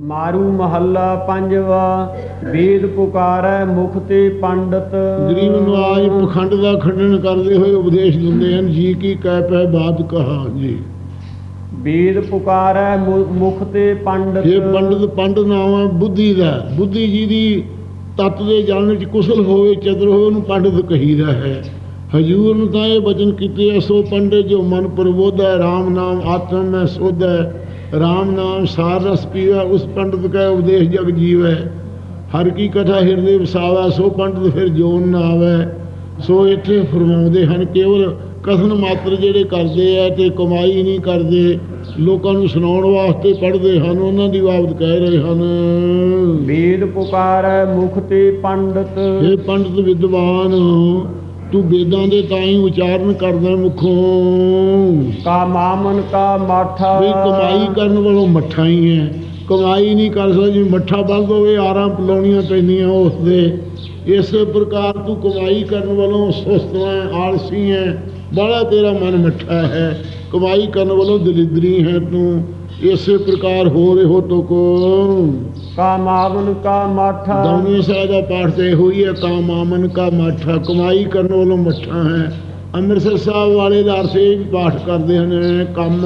ਮਾਰੂ ਮਹੱਲਾ ਪੰਜਵਾ ਵੇਦ ਪੁਕਾਰੈ ਮੁਖ ਤੇ ਪੰਡਤ। ਗਰੀਬ ਨਵਾਜ ਪਖੰਡ ਦਾ ਖੰਡਨ ਕਰਦੇ ਹੋਏ ਉਪਦੇਸ਼ ਦਿੰਦੇ ਹਨ ਜੀ ਕੀ ਕਹਿ ਪੈ ਬਾਤ ਕਹਾ ਜੀ? ਵੇਦ ਪੁਕਾਰੈ ਮੁਖ ਤੇ ਪੰਡਤ। ਇਹ ਪੰਡਤ ਪੰਡ ਨਾਮ ਹੈ ਬੁੱਧੀ ਦਾ ਬੁੱਧੀ ਜੀ ਦੀ ਤਤ ਦੇ ਜਾਣਨ ਵਿੱਚ ਕੁਸ਼ਲ ਹੋਵੇ ਚਤੁਰ ਹੋਵੇ ਉਹਨੂੰ ਪੰਡਤ ਕਹੀਦਾ ਹੈ। ਹਜੂਰ ਨੂੰ ਤਾਂ ਇਹ ਬਚਨ ਕੀਤੇ ਸੋ ਪੰਡਤ ਜੋ ਮਨ ਪ੍ਰਬੋਧੈ RAM ਨਾਮ ਆਤਮ ਮੈਂ ਸੋਧੈ RAM ਨਾਮ ਸਾਰ ਰਸ ਪੀਵੈ ਉਸ ਪੰਡਤ ਕੈ ਉਪਦੇਸ਼ ਜਗ ਜੀਵੈ। ਹਰ ਕੀ ਕਥਾ ਹਿਰਦੇ ਵਸਾਵੈ ਸੋ ਪੰਡਤ ਫਿਰ ਜੋਨ ਨਾ ਆਵੈ। ਸੋ ਇੱਥੇ ਫਰਮਾਉਂਦੇ ਹਨ ਕੇਵਲ ਕਥਨ ਮਾਤਰ ਜਿਹੜੇ ਕਰਦੇ ਆ ਤੇ ਕਮਾਈ ਨਹੀਂ ਕਰਦੇ ਲੋਕਾਂ ਨੂੰ ਸੁਣਾਉਣ ਵਾਸਤੇ ਪੜ੍ਹਦੇ ਹਨ ਉਹਨਾਂ ਦੀ ਬਾਬਤ ਕਹਿ ਰਹੇ ਹਨ। ਵੇਦ ਪੁਕਾਰੈ ਮੁਖ ਤੇ ਪੰਡਤ। ਇਹ ਪੰਡਤ ਵਿਦਵਾਨ ਤੂੰ ਵੇਦਾਂ ਦੇ ਤਾਂ ਹੀ ਉਚਾਰਨ ਕਰਦਾ ਮੁਖੋਂ। ਕਾ ਮਾਮਨ ਕਾ ਮਾਠਾ। ਵੀ ਕਮਾਈ ਕਰਨ ਵਾਲੋਂ ਮੱਠਾ ਹੀ ਹੈ। ਕਮਾਈ ਨਹੀਂ ਕਰ ਸਕਦਾ ਜਿਵੇਂ ਮੱਠਾ ਬੰਦ ਹੋਵੇ ਆਰਾਮ ਪਲਾਉਣੀਆਂ ਪੈਂਦੀਆਂ ਉਸ ਦੇ ਇਸੇ ਪ੍ਰਕਾਰ ਤੂੰ ਕਮਾਈ ਕਰਨ ਵਾਲੋਂ ਸੁਸਤ ਹੈ ਆਲਸੀ ਹੈ। ਬੜਾ ਤੇਰਾ ਮਨ ਮੱਠਾ ਹੈ। ਕਮਾਈ ਕਰਨ ਵਾਲੋਂ ਦਲਿਦਰੀ ਹੈ ਤੂੰ। ਇਸੇ ਪ੍ਰਕਾਰ ਹੋ ਰਹੋ ਤੋ ਕੋ ਕਾ ਮਾਮਨ ਕਾ ਮਾਠਾ। ਦੌਨੀ ਸਾਹਿਬ ਦਾ ਪਾਠ ਤੇ ਹੋਈ ਹੈ ਕਾ ਮਾਮਨ ਕਾ ਮੱਠਾ ਕਮਾਈ ਕਰਨ ਵਾਲੋਂ ਮੱਠਾ ਹੈ। ਅੰਮ੍ਰਿਤਸਰ ਸਾਹਿਬ ਵਾਲੇ ਦਾ ਇਹ ਵੀ ਪਾਠ ਕਰਦੇ ਹਨ ਕੰਮ।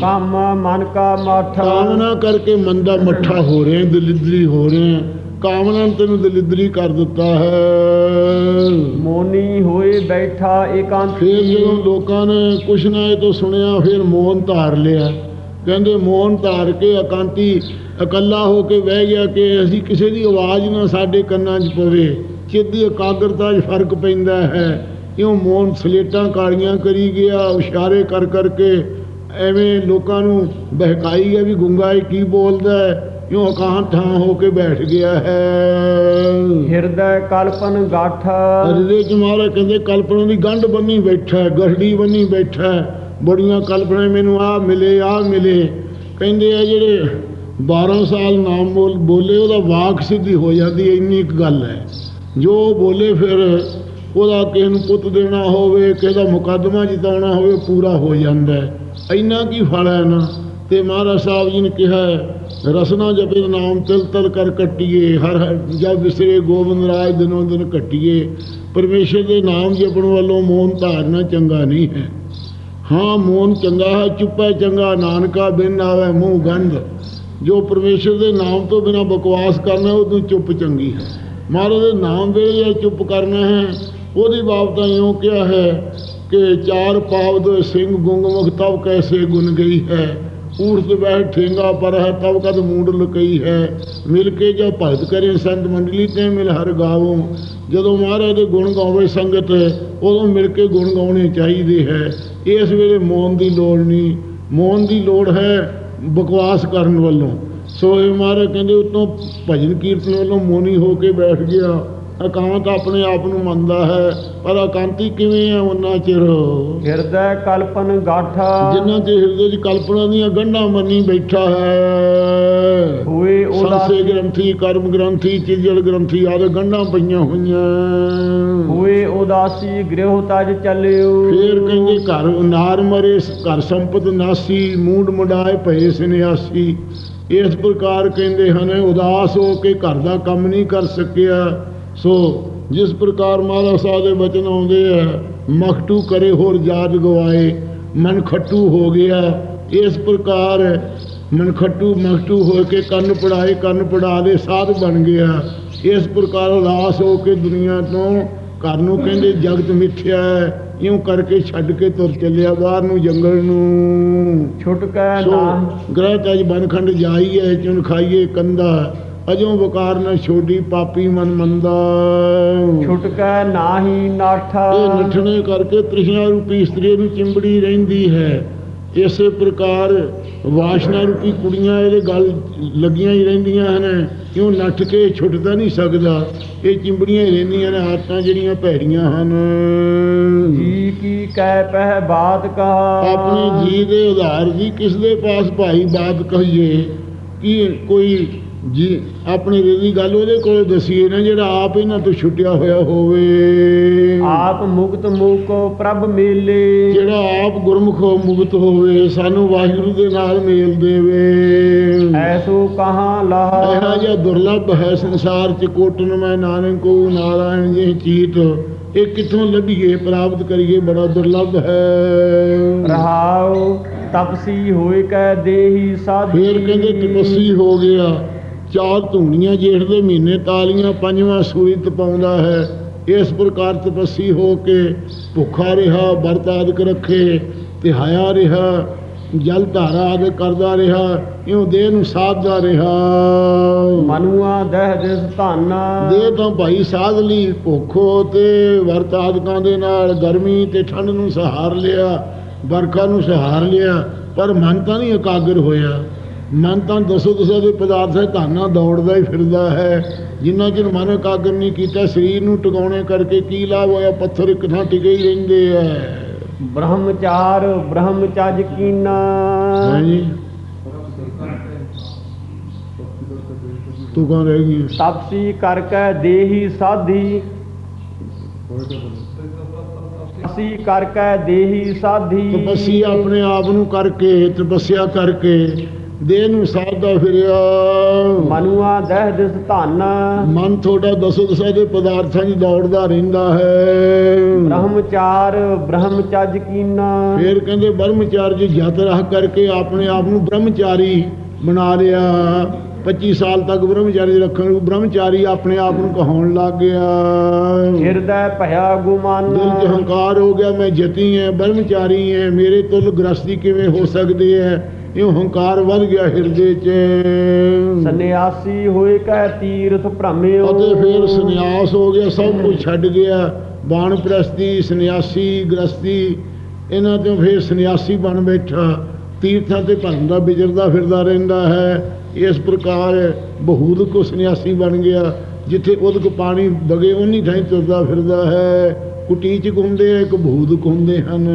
ਕੰਮ ਮਨ ਕਾ ਮਾਠਾ। ਕਾਮਨਾ ਕਰਕੇ ਮੰਦਾ ਮੱਠਾ ਹੋ ਰਹੇ ਦਲਿਦਰੀ ਹੋ ਰਹੇ ਕਾਮਨਾ ਨੇ ਤੈਨੂੰ ਦਲਿਦਰੀ ਕਰ ਦਿੱਤਾ ਹੈ। ਮੋਨੀ ਹੋਏ ਬੈਠਾ ਇਕਾਂਤੀ ਫਿਰ ਜਦੋਂ ਲੋਕਾਂ ਨੇ ਕੁਛ ਨਾ ਇਹ ਤੋਂ ਸੁਣਿਆ ਫਿਰ ਮੋਹਨ ਧਾਰ ਲਿਆ। ਕਹਿੰਦੇ ਮੋਹਨ ਧਾਰ ਕੇ ਇਕਾਂਤੀ ਇਕੱਲਾ ਹੋ ਕੇ ਬਹਿ ਗਿਆ ਕਿ ਅਸੀਂ ਕਿਸੇ ਦੀ ਆਵਾਜ਼ ਨਾ ਸਾਡੇ ਕੰਨਾਂ 'ਚ ਪਵੇ। ਚਿੱਤ ਦੀ ਇਕਾਗਰਤਾ 'ਚ ਫ਼ਰਕ ਪੈਂਦਾ ਹੈ। ਕਿਉਂ ਮੋਹਨ ਸਲੇਟਾਂ ਕਾਲੀਆਂ ਕਰੀ ਗਿਆ ਇਸ਼ਾਰੇ ਕਰ ਕਰਕੇ ਐਵੇਂ ਲੋਕਾਂ ਨੂੰ ਬਹਿਕਾਈ ਹੈ ਵੀ ਗੁੰਗਾ ਇਹ ਕੀ ਬੋਲਦਾ ਹੈ। ਕਿਉਂ ਇਕਾਂਤ ਥਾਂ ਹੋ ਕੇ ਬੈਠ ਗਿਆ ਹੈ। ਹਿਰਦੈ ਕਲਪਨ ਗਾਠਾ ਹਿਰਦੇ ਚ ਮਹਾਰਾਜ ਕਹਿੰਦੇ ਕਲਪਨਾ ਦੀ ਗੰਢ ਬੰਨੀ ਬੈਠਾ ਹੈ, ਗਠੜੀ ਬੰਨੀ ਬੈਠਾ। ਹੈ। ਬੜੀਆਂ ਕਲਪਨਾ ਮੈਨੂੰ ਆ ਮਿਲੇ ਆ ਮਿਲੇ। ਕਹਿੰਦੇ ਆ ਜਿਹੜੇ 12 ਸਾਲ ਨਾਮ ਬੋਲ ਬੋਲੇ ਉਹਦਾ ਵਾਕ ਸਿੱਧੀ ਹੋ ਜਾਂਦੀ ਹੈ ਇੰਨੀ ਇੱਕ ਗੱਲ ਹੈ। ਜੋ ਬੋਲੇ ਫਿਰ ਉਹਦਾ ਕਿਸੇ ਨੂੰ ਪੁੱਤ ਦੇਣਾ ਹੋਵੇ ਕਿਸੇ ਦਾ ਮੁਕੱਦਮਾ ਜਿਤਾਉਣਾ ਹੋਵੇ ਪੂਰਾ ਹੋ ਜਾਂਦਾ ਹੈ। ਇੰਨਾ ਕੀ ਫਲ ਹੈ ਨਾ? ਤੇ ਮਹਾਰਾਜ ਸਾਹਿਬ ਜੀ ਨੇ ਕਿਹਾ ਹੈ, ਰਸਨਾ ਜਪੇ ਨਾਮ ਤਿਲ ਤਲ ਕਰ ਕੱਟੀਏ ਹਰ ਹਰ ਜਬ ਵਿਸਰੇ ਗੋਬਿੰਦ ਰਾਜ ਦਿਨੋਂ ਦਿਨ ਕੱਟੀਏ। ਪਰਮੇਸ਼ਰ ਦੇ ਨਾਮ ਜਪਣ ਵੱਲੋਂ ਮੋਹਨ ਧਾਰਨਾ ਚੰਗਾ ਨਹੀਂ ਹੈ। ਹਾਂ ਮੋਨ ਚੰਗਾ ਹੈ, ਚੁੱਪੈ ਚੰਗਾ। ਨਾਨਕਾ ਬਿਨ ਆਵੇ ਮੂੰਹ ਗੰਧ। ਜੋ ਪਰਮੇਸ਼ਰ ਦੇ ਨਾਮ ਤੋਂ ਬਿਨਾ ਬਕਵਾਸ ਕਰਨਾ ਉਹ ਉਹਨੂੰ ਚੁੱਪ ਚੰਗੀ ਹੈ। ਮਹਾਰਾਜ ਦੇ ਨਾਮ ਵੇਲੇ ਇਹ ਚੁੱਪ ਕਰਨਾ ਹੈ। ਉਹਦੀ ਬਾਬਤਾਂ ਇਉਂ ਕਿਹਾ ਹੈ ਕਿ ਚਾਰ ਪਾਵਦ ਸਿੰਘ ਗੁੰਗਮੁਖ ਤਬ ਕੈਸੇ ਗੁਣ ਗਈ ਹੈ। ਊਰਤ ਬੈਠ ਠੇਂਗਾ ਪਰ ਹੈ ਤਬ ਕਦ ਮੂੰਡ ਲੁਕਈ ਹੈ। ਮਿਲ ਕੇ ਜੋ ਭਗਤ ਕਰੇ ਸੰਤ ਮੰਡਲੀ ਤੇ ਮਿਲ ਹਰ ਗਾਵੋ। ਜਦੋਂ ਮਹਾਰਾਜ ਦੇ ਗੁਣ ਗਾਵੇ ਸੰਗਤ, ਉਦੋਂ ਮਿਲ ਕੇ ਗੁਣ ਗਾਉਣੇ ਚਾਹੀਦੇ ਹੈ। ਇਸ ਵੇਲੇ ਮੌਨ ਦੀ ਲੋੜ ਨਹੀਂ। ਮੌਨ ਦੀ ਲੋੜ ਹੈ ਬਕਵਾਸ ਕਰਨ ਵੱਲੋਂ। ਸੋ ਇਹ ਮਹਾਰਾਜ ਕਹਿੰਦੇ, ਉਤੋਂ ਭਜਨ ਕੀਰਤਨ ਵੱਲੋਂ ਮੋਨੀ ਹੋ ਕੇ ਬੈਠ ਗਿਆ। ਇਕਾਂਤ ਆਪਣੇ ਆਪ ਨੂੰ ਮੰਨਦਾ ਹੈ ਪਰ ਇਕਾਂਤੀ ਕਿਵੇਂ ਹੈ ਉਹਨਾਂ ਚਿਰ? ਹਿਰਦੈ ਕਲਪਨ ਗਾਠਾ। ਜਿਨ੍ਹਾਂ ਦੇ ਹਿਰਦੇ 'ਚ ਕਲਪਨਾ ਦੀਆਂ ਗੰਢਾਂ ਮੰਨੀ ਬੈਠਾ ਹੈ। ਹੋਏ ਸੰਸੇ ਉਦਾਸੀ ਗ੍ਰੰਥੀ ਕਰਮ ਗ੍ਰੰਥੀ ਚਿਜੜ ਗ੍ਰੰਥੀ ਆਦੇ ਗੰਢਾਂ ਪਈਆਂ ਹੋਈਆਂ। ਹੋਏ ਉਦਾਸੀ ਗ੍ਰਹਿ ਤਜ ਚੱਲਿਓ। ਫੇਰ ਕਹਿੰਦੇ ਘਰ ਨਾਰ ਮਰੇ ਘਰ ਸੰਪਤ ਨਾਸੀ ਮੂੰਡ ਮੁੰਡਾਏ ਭਏ ਸੰਨਿਆਸੀ। ਇਸ ਪ੍ਰਕਾਰ ਕਹਿੰਦੇ ਹਨ ਉਦਾਸ ਹੋ ਕੇ ਘਰ ਦਾ ਕੰਮ ਨਹੀਂ ਕਰ ਸਕਿਆ। ਸੋ ਜਿਸ ਪ੍ਰਕਾਰ ਮਹਾਰਾਜ ਸਾਹਿਬ ਦੇ ਬਚਨ ਆਉਂਦੇ ਆ ਮਖਟੂ ਕਰੇ ਹੋਰ ਜਾਜ ਗਵਾਏ ਮਨ ਖੱਟੂ ਹੋ ਗਿਆ। ਇਸ ਪ੍ਰਕਾਰ ਮਨ ਖੱਟੂ ਮਖਟੂ ਹੋ ਕੇ ਕੰਨ ਪੜਾਏ ਕੰਨ ਪੜਾ ਦੇ ਸਾਧ ਬਣ ਗਿਆ। ਇਸ ਪ੍ਰਕਾਰ ਉਦਾਸ ਹੋ ਕੇ ਦੁਨੀਆ ਤੋਂ ਘਰ ਨੂੰ ਕਹਿੰਦੇ ਜਗਤ ਮਿੱਥਿਆ ਹੈ ਇਉਂ ਕਰਕੇ ਛੱਡ ਕੇ ਤੁਰ ਚੱਲਿਆ ਬਾਹਰ ਨੂੰ ਜੰਗਲ ਨੂੰ। ਛੁਟਕੈ ਨਾ ਗ੍ਰਹਿ ਤਜ ਬਨਖੰਡ ਜਾਈਏ ਚੁਣ ਖਾਈਏ ਕੰਦਾ ਅਜੋਂ ਵਕਾਰ ਨਾ ਛੋਡੀ ਪਾਪੀ ਮਨ ਮੰਦਾ। ਛੁਟਕੈ ਨਾਹੀ ਨਾਠਾ। ਇਹ ਨਠਣੇ ਕਰਕੇ ਤ੍ਰਿਸ਼ਨਾ ਰੂਪੀ ਇਸਤਰੀ ਨੂੰ ਚਿੰਬੜੀ ਰਹਿੰਦੀ ਹੈ। ਇਸੇ ਪ੍ਰਕਾਰ ਵਾਸ਼ਨਾ ਰੂਪੀ ਕੁੜੀਆਂ ਇਹਦੇ ਗਲ ਲੱਗੀਆਂ ਹੀ ਰਹਿੰਦੀਆਂ ਹਨ। ਕਿਉਂ ਨੱਠ ਕੇ ਛੁੱਟਦਾ ਨਹੀਂ ਸਕਦਾ? ਇਹ ਚਿੰਬੜੀਆਂ ਹੀ ਰਹਿੰਦੀਆਂ ਨੇ ਆਦਤਾਂ ਜਿਹੜੀਆਂ ਭੈੜੀਆਂ ਹਨ। ਜੀ ਕੀ ਕਹਿ ਪਹਿ ਬਾਤ ਕਹਾ। ਆਪਣੇ ਜੀ ਦੇ ਉਧਾਰ ਜੀ ਕਿਸ ਦੇ ਪਾਸ ਭਾਈ ਬਾਤ ਕਹੀਏ? ਕਿ ਕੋਈ ਜੀ ਆਪਣੇ ਦੀ ਗੱਲ ਉਹਦੇ ਕੋਲ ਦਸੀਏ ਨਾ ਜਿਹੜਾ ਆਪ ਇਹਨਾਂ ਤੋਂ ਛੁੱਟਿਆ ਹੋਇਆ ਹੋਵੇ। ਆਪ ਮੁਕਤ ਮੂਕੋ ਪ੍ਰਭ ਮੇਲੇ। ਜਿਹੜਾ ਆਪ ਗੁਰਮੁਖੋ ਮੁਕਤ ਹੋਵੇ ਸਾਨੂੰ ਵਾਹਿਗੁਰੂ ਦੇ ਨਾਲ ਮੇਲ ਦੇਵੇ। ਐਸੋ ਕਹਾਂ ਲਹਾ। ਇਹੋ ਜਿਹਾ ਦੁਰਲਭ ਹੈ ਸੰਸਾਰ ਚ ਕੋਟਨ ਮੈਂ ਨਾਨਕ ਕੋ ਨਾਰਾਇਣ ਜੀ ਚੀਤ। ਇਹ ਕਿੱਥੋਂ ਲੱਭੀਏ ਪ੍ਰਾਪਤ ਕਰੀਏ ਬੜਾ ਦੁਰਲਭ ਹੈ। ਰਹਾਉ ਤਪਸੀ ਹੋਏ ਕੈ ਦੇਹੀ ਸਾਧੀ। ਫੇਰ ਕਹਿੰਦੇ ਤਪਸੀ ਹੋ ਗਿਆ। ਚਾਰ ਧੂਣੀਆਂ ਜੇਠ ਦੇ ਮਹੀਨੇ ਤਾਲੀਆਂ ਪੰਜਵਾਂ ਸੂਈ ਤਪਾਉਂਦਾ ਹੈ। ਇਸ ਪ੍ਰਕਾਰ ਤਪਸੀ ਹੋ ਕੇ ਭੁੱਖਾ ਰਿਹਾ ਵਰਤ ਆਦਿਕ ਰੱਖੇ ਤੇ ਹਾਇਆ ਰਿਹਾ ਜਲ ਧਾਰਾ ਆਦਿ ਕਰਦਾ ਰਿਹਾ ਇਉਂ ਦੇਹ ਨੂੰ ਸਾਧਦਾ ਰਿਹਾ। ਮਨੁਆ ਦਹਿ ਦਿਸ ਧਾਨਾ। ਦੇ ਤਾਂ ਭਾਈ ਸਾਧ ਲਈ ਭੁੱਖੋ ਤੇ ਵਰਤ ਆਦਿਕਾਂ ਦੇ ਨਾਲ ਗਰਮੀ ਤੇ ਠੰਡ ਨੂੰ ਸਹਾਰ ਲਿਆ ਵਰਖਾ ਨੂੰ ਸਹਾਰ ਲਿਆ ਪਰ ਮਨ ਤਾਂ ਨਹੀਂ ਇਕਾਗਰ ਹੋਇਆ। ਮਨ ਤਾਂ ਦਸੋ ਦਸੋ ਦੇ ਪਦਾਰਥ ਹੈ ਧਾਨਾ ਦੌੜਦਾ ਹੀ ਫਿਰਦਾ ਹੈ। ਜਿੰਨਾ ਚਿਰ ਮਨ ਇਕਾਗਰ ਨਹੀਂ ਕੀਤਾ ਸਰੀਰ ਨੂੰ ਟਿਕਾਉਣੇ ਕਰਕੇ ਕੀ ਲਾਭ ਹੋਇਆ? ਪੱਥਰ ਇੱਕ ਥਾਂ ਟਿਕੇ ਹੀ ਰਹਿੰਦੇ ਐ ਬ੍ਰਹਮਚਾਰ ਬ੍ਰਹਮਚਜ ਕੀਨਾ। ਹਾਂਜੀ। ਤੂੰ ਕੌਣ ਰਹਿ ਗਈ ਤਪਸੀ ਕਰ ਕੈ ਦੇਹੀ ਸਾਧੀ। ਤਪਸੀ ਕਰ ਕੈ ਦੇਹੀ ਸਾਧੀ। ਤਪੱਸੀ ਆਪਣੇ ਆਪ ਨੂੰ ਕਰਕੇ ਤਪੱਸਿਆ ਕਰਕੇ। ਦੇਹ ਨੂੰ ਸਾਧਦਾ ਫਿਰਿਆ। ਮਨੁਆ ਦਹਿ ਦਿਸ ਧਾਨਾ। ਮਨ ਤੁਹਾਡਾ ਦਸੋ ਦਸਾ ਦੇ ਪਦਾਰਥਾਂ 'ਚ ਦੌੜਦਾ ਰਹਿੰਦਾ ਹੈ। ਬ੍ਰਹਮਚਾਰ ਬ੍ਰਹਮਚਜ ਕੀਨਾ। ਫਿਰ ਕਹਿੰਦੇ ਬ੍ਰਹਮਚਾਰੀ ਜਤ ਰਹ ਕਰਕੇ ਆਪਣੇ ਆਪ ਨੂੰ ਬ੍ਰਹਮਚਾਰੀ ਬਣਾ ਲਿਆ। 25 ਸਾਲ ਤੱਕ ਬ੍ਰਹਮਚਾਰੀ ਰੱਖਣ ਨੂੰ ਬ੍ਰਹਮਚਾਰੀ ਆਪਣੇ ਆਪ ਨੂੰ ਕਹਾਉਣ ਲੱਗ ਗਿਆ। ਹਿਰਦੈ ਭਇਆ ਗੁਮਾਨ। ਦਿਲ 'ਚ ਹੰਕਾਰ ਹੋ ਗਿਆ ਮੈਂ ਜਤੀ ਹਾਂ ਬ੍ਰਹਮਚਾਰੀ ਹਾਂ ਮੇਰੇ ਤੁਲ ਗ੍ਰਸਤੀ ਕਿਵੇਂ ਹੋ ਸਕਦੇ ਹੈ? ਇਹ ਹੰਕਾਰ ਵੱਧ ਗਿਆ ਹਿਰਦੇ 'ਚ। ਸੰਨਿਆਸੀ ਹੋਏ ਕੈ ਤੀਰਥ ਭ੍ਰਮਿਓ। ਅਤੇ ਫਿਰ ਸੰਨਿਆਸ ਹੋ ਗਿਆ ਸਭ ਕੁਝ ਛੱਡ ਗਿਆ। ਬਾਣ ਪ੍ਰਸਤੀ ਸੰਨਿਆਸੀ ਗ੍ਰਸਤੀ ਇਹਨਾਂ ਤੋਂ ਫਿਰ ਸੰਨਿਆਸੀ ਬਣ ਬੈਠਾ। ਤੀਰਥਾਂ ਤੇ ਭਰਨ ਦਾ ਵਿਚਰਦਾ ਫਿਰਦਾ ਰਹਿੰਦਾ ਹੈ। ਇਸ ਪ੍ਰਕਾਰ ਬਹੂਦ ਕੋ ਸੰਨਿਆਸੀ ਬਣ ਗਿਆ ਜਿੱਥੇ ਉਦਕ ਪਾਣੀ ਵਗੇ ਉਨੀ ਥਾਂ ਤੁਰਦਾ ਫਿਰਦਾ ਹੈ। ਕੁਟੀ ਚ ਘੁੰਮਦੇ ਇੱਕ ਬਹੂਦ ਘੁੰਮਦੇ ਹਨ।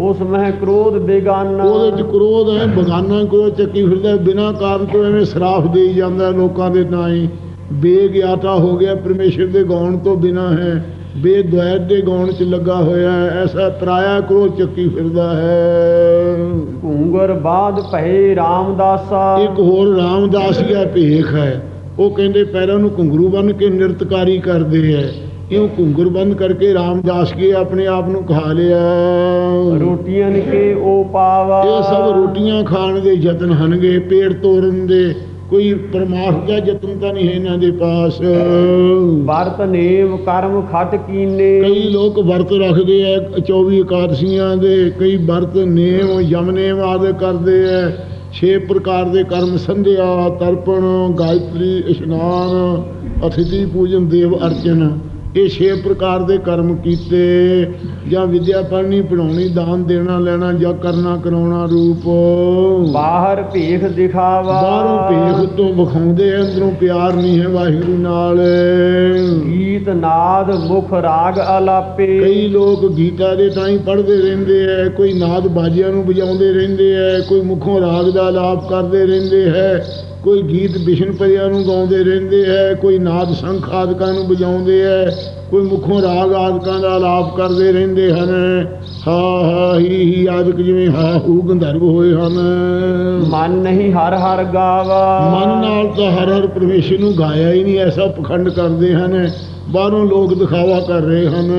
ਉਸ ਮਹਿ ਕ੍ਰੋਧ ਬੇਗਾਨਾ। ਉਹਦੇ ਚ ਕ੍ਰੋਧ ਹੈ ਬਗਾਨਾ ਕ੍ਰੋਧ ਚੱਕੀ ਫਿਰਦਾ ਬਿਨਾਂ ਕਾਰਨ ਤੋਂ ਐਵੇਂ ਸਰਾਫ ਦੇਈ ਜਾਂਦਾ ਲੋਕਾਂ ਦੇ ਨਾਂ ਹੀ। ਬੇਗਿਆਤਾ ਹੋ ਗਿਆ ਪਰਮੇਸ਼ਰ ਦੇ ਗਾਉਣ ਤੋਂ ਬਿਨਾਂ ਹੈ। ਬੇਦੁਆਇਤ ਦੇ ਗਾਉਣ ਚ ਲੱਗਾ ਹੋਇਆ ਹੈ ਐਸਾ ਪਰਾਇਆ ਕ੍ਰੋਧ ਚੱਕੀ ਫਿਰਦਾ ਹੈ। ਘੂੰਗਰ ਬਾਦ ਭਏ ਰਾਮਦਾਸਾ। ਇੱਕ ਹੋਰ ਰਾਮਦਾਸੀਆ ਭੇਖ ਹੈ। ਉਹ ਕਹਿੰਦੇ ਪੈਰਾਂ ਨੂੰ ਘੁੰਗਰੂ ਬੰਨ ਕੇ ਨਿਰਤਕਾਰੀ ਕਰਦੇ ਐ ਇਉਂ ਘੁੰਗਰ ਬੰਦ ਕਰਕੇ ਰਾਮਦਾਸ ਕੇ ਆਪਣੇ ਆਪ ਨੂੰ ਖਾ ਲਿਆ? ਰੋਟੀਆਂ ਕੇ ਉਹ ਪਾਵਾ। ਇਹ ਸਭ ਰੋਟੀਆਂ ਖਾਣ ਦੇ ਯਤਨ ਹਨਗੇ ਪੇੜ ਤੋੜਨ ਦੇ। ਕੋਈ ਪਰਮਾਰਥ ਦਾ ਯਤਨ ਤਾਂ ਨਹੀਂ ਹੈ ਇਹਨਾਂ ਦੇ ਪਾਸ। ਵਰਤ ਨੇਮ ਕਰਮ ਖਟ ਕੀਨੇ। ਕਈ ਲੋਕ ਵਰਤ ਰੱਖਦੇ ਐ 24 ਇਕਾਦਸ਼ੀਆਂ ਦੇ। ਕਈ ਵਰਤ ਨੇਮ ਯਮ ਨੇਮ ਆਦਿ ਕਰਦੇ ਐ। ਛੇ ਪ੍ਰਕਾਰ ਦੇ ਕਰਮ ਸੰਧਿਆ ਤਰਪਣ ਗਾਇਤਰੀ ਇਸ਼ਨਾਨ ਅਥਿਤੀ ਪੂਜਨ ਦੇਵ ਅਰਚਨ। ਇਹ ਛੇ ਪ੍ਰਕਾਰ ਦੇ ਕਰਮ ਕੀਤੇ। ਜਾਂ ਵਿਦਿਆ ਪੜ੍ਹਨੀ ਪੜਾਉਣੀ ਦਾਨ ਦੇਣਾ ਲੈਣਾ ਜਾਂ ਕਰਨਾ ਕਰਾਉਣਾ ਰੂਪ। ਬਾਹਰ ਭੇਖ ਦਿਖਾਵਾ। ਬਾਹਰੋਂ ਭੇਖ ਤੋਂ ਵਿਖਾਉਂਦੇ ਅੰਦਰੋਂ ਪਿਆਰ ਨਹੀਂ ਹੈ ਵਾਹਿਗੁਰੂ ਨਾਲ। ਗੀਤ ਨਾਦ ਮੁਖ ਰਾਗ ਅਲਾਪੇ। ਕਈ ਲੋਕ ਗੀਤਾ ਦੇ ਤਾਂ ਹੀ ਪੜ੍ਹਦੇ ਰਹਿੰਦੇ ਐ ਕੋਈ ਨਾਦ ਬਾਜਿਆਂ ਨੂੰ ਵਜਾਉਂਦੇ ਰਹਿੰਦੇ ਐ ਕੋਈ ਮੁਖੋਂ ਰਾਗ ਦਾ ਆਲਾਪ ਕਰਦੇ ਰਹਿੰਦੇ ਹੈ। ਕੋਈ ਗੀਤ ਬਿਸ਼ਨ ਪਰਿਆਂ ਨੂੰ ਗਾਉਂਦੇ ਰਹਿੰਦੇ ਹੈ ਕੋਈ ਨਾਦ ਸੰਖ ਆਦਿਕਾਂ ਨੂੰ ਵਜਾਉਂਦੇ ਐ ਕੋਈ ਮੁਖੋਂ ਰਾਗ ਆਦਿਕਾਂ ਦਾ ਆਲਾਪ ਕਰਦੇ ਰਹਿੰਦੇ ਹਨ। ਹਾ ਹਾ ਹੀ ਹੀ ਆਦਿਕ ਜਿਵੇਂ ਹਾ ਹੂ ਗੰਧਰਵ ਹੋਏ ਹਨ। ਮਨ ਨਹੀਂ ਹਰ ਹਰ ਗਾਵਾ। ਮਨ ਨਾਲ ਤਾਂ ਹਰ ਹਰ ਪਰਮੇਸ਼ਰ ਨੂੰ ਗਾਇਆ ਹੀ ਨਹੀਂ ਐਸਾ ਪਖੰਡ ਕਰਦੇ ਹਨ। ਬਾਹਰੋਂ ਲੋਕ ਦਿਖਾਵਾ ਕਰ ਰਹੇ ਹਨ।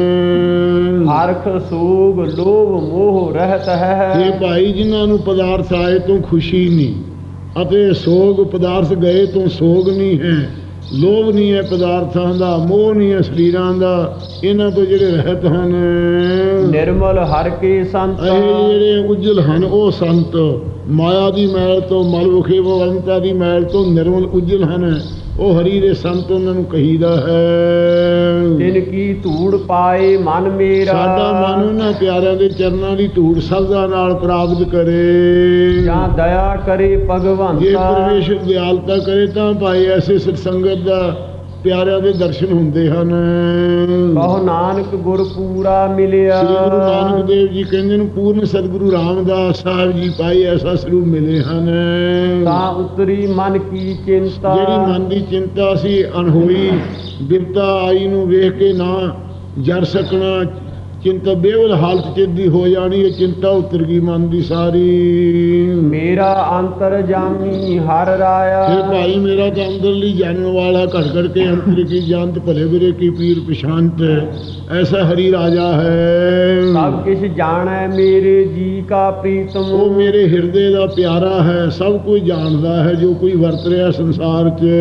ਹਰਖ ਸੂਗ ਲੋਭ ਮੋਹ ਰਹਿਤ ਹੈ। ਇਹ ਭਾਈ ਜਿਨ੍ਹਾਂ ਨੂੰ ਪਦਾਰਥ ਆਏ ਤੋਂ ਖੁਸ਼ੀ ਨਹੀਂ। ਅਤੇ ਸੋਗ ਪਦਾਰਥ ਗਏ ਤੋਂ ਸੋਗ ਨਹੀਂ ਹੈ। ਲੋਭ ਨਹੀਂ ਹੈ ਪਦਾਰਥਾਂ ਦਾ ਮੋਹ ਨਹੀਂ ਹੈ ਸਰੀਰਾਂ ਦਾ। ਇਹਨਾਂ ਤੋਂ ਜਿਹੜੇ ਰਹਿਤ ਹਨ। ਨਿਰਮਲ ਹਰ ਕੇ ਸੰਤ। ਇਹ ਜਿਹੜੇ ਉਜਲ ਹਨ ਉਹ ਸੰਤ। ਮਾਇਆ ਦੀ ਮੈਲ ਤੋਂ ਮਲ ਵਿਖੇ ਵਰਨਤਾ ਦੀ ਮੈਲ ਤੋਂ ਨਿਰਮਲ ਉਜਲ ਹਨ। ਉਹ ਹਰੀ ਦੇ ਸੰਤ ਉਹਨਾਂ ਨੂੰ ਕਹੀਦਾ ਹੈ। ਤਿਨ ਕੀ ਧੂੜ ਪਾਏ ਮਨ ਮੇਰਾ। ਸਾਡਾ ਮਨ ਉਹਨਾਂ ਪਿਆਰਿਆਂ ਦੇ ਚਰਨਾਂ ਦੀ ਧੂੜ ਸਦਾ ਨਾਲ ਪ੍ਰਾਪਤ ਕਰੇ। ਜਾਂ ਦਇਆ ਕਰੇ ਭਗਵੰਤ। ਜੇ ਪਰਮੇਸ਼ਰ ਦਿਆਲਤਾ ਕਰੇ ਤਾਂ ਭਾਈ ਐਸੇ ਸਤਸੰਗਤ ਦਾ ਪਿਆਰਿਆਂ ਦੇ ਦਰਸ਼ਨ ਹੁੰਦੇ ਹਨ। ਕਹੋ ਨਾਨਕ ਗੁਰ ਪੂਰਾ ਮਿਲਿਆ। ਸ੍ਰੀ ਗੁਰੂ ਨਾਨਕ ਦੇਵ ਜੀ ਕਹਿੰਦੇ ਨੇ ਪੂਰਨ ਸਤਿਗੁਰੂ ਰਾਮਦਾਸ ਸਾਹਿਬ ਜੀ ਪਾਈ ਐਸਾ ਸਰੂਪ ਮਿਲੇ ਹਨ। ਤਾਂ ਉਤਰੀ ਮਨ ਕੀ ਚਿੰਤਾ। ਜਿਹੜੀ ਮਨ ਦੀ ਚਿੰਤਾ ਸੀ ਅਣਹੋਈ ਬਿਰਤਾ ਆਈ ਨੂੰ ਵੇਖ ਕੇ ਨਾ ਜਰ ਸਕਣਾ ਚਿੰਤਾ ਬੇਵਲ ਹਾਲਤ ਚ ਦੀ ਹੋ ਜਾਣੀ ਇਹ ਚਿੰਤਾ ਉਤਰ ਗਈ ਮਨ ਦੀ ਸਾਰੀ। ਮੇਰਾ ਅੰਤਰ ਜਾਮੀ ਹਰ ਰਾਇਆ। ਇਹ ਭਾਈ ਮੇਰਾ ਤਾਂ ਅੰਦਰਲੀ ਜਾਣਨ ਵਾਲਾ ਘੜ ਘੜ ਕੇ ਅੰਤਰ ਕੀ ਜਾਣਤ ਭਲੇ ਬੁਰੇ ਕੀ ਪੀਰ ਪਛਾਨਤ ਐਸਾ ਹਰੀ ਰਾਜਾ ਹੈ। ਸਭ ਕਿਛ ਜਾਣੈ ਮੇਰੇ ਜੀ ਕਾ ਪ੍ਰੀਤਮ। ਉਹ ਮੇਰੇ ਹਿਰਦੇ ਦਾ ਪਿਆਰਾ ਹੈ ਸਭ ਕੁਝ ਜਾਣਦਾ ਹੈ ਜੋ ਕੋਈ ਵਰਤ ਰਿਹਾ ਸੰਸਾਰ 'ਚ।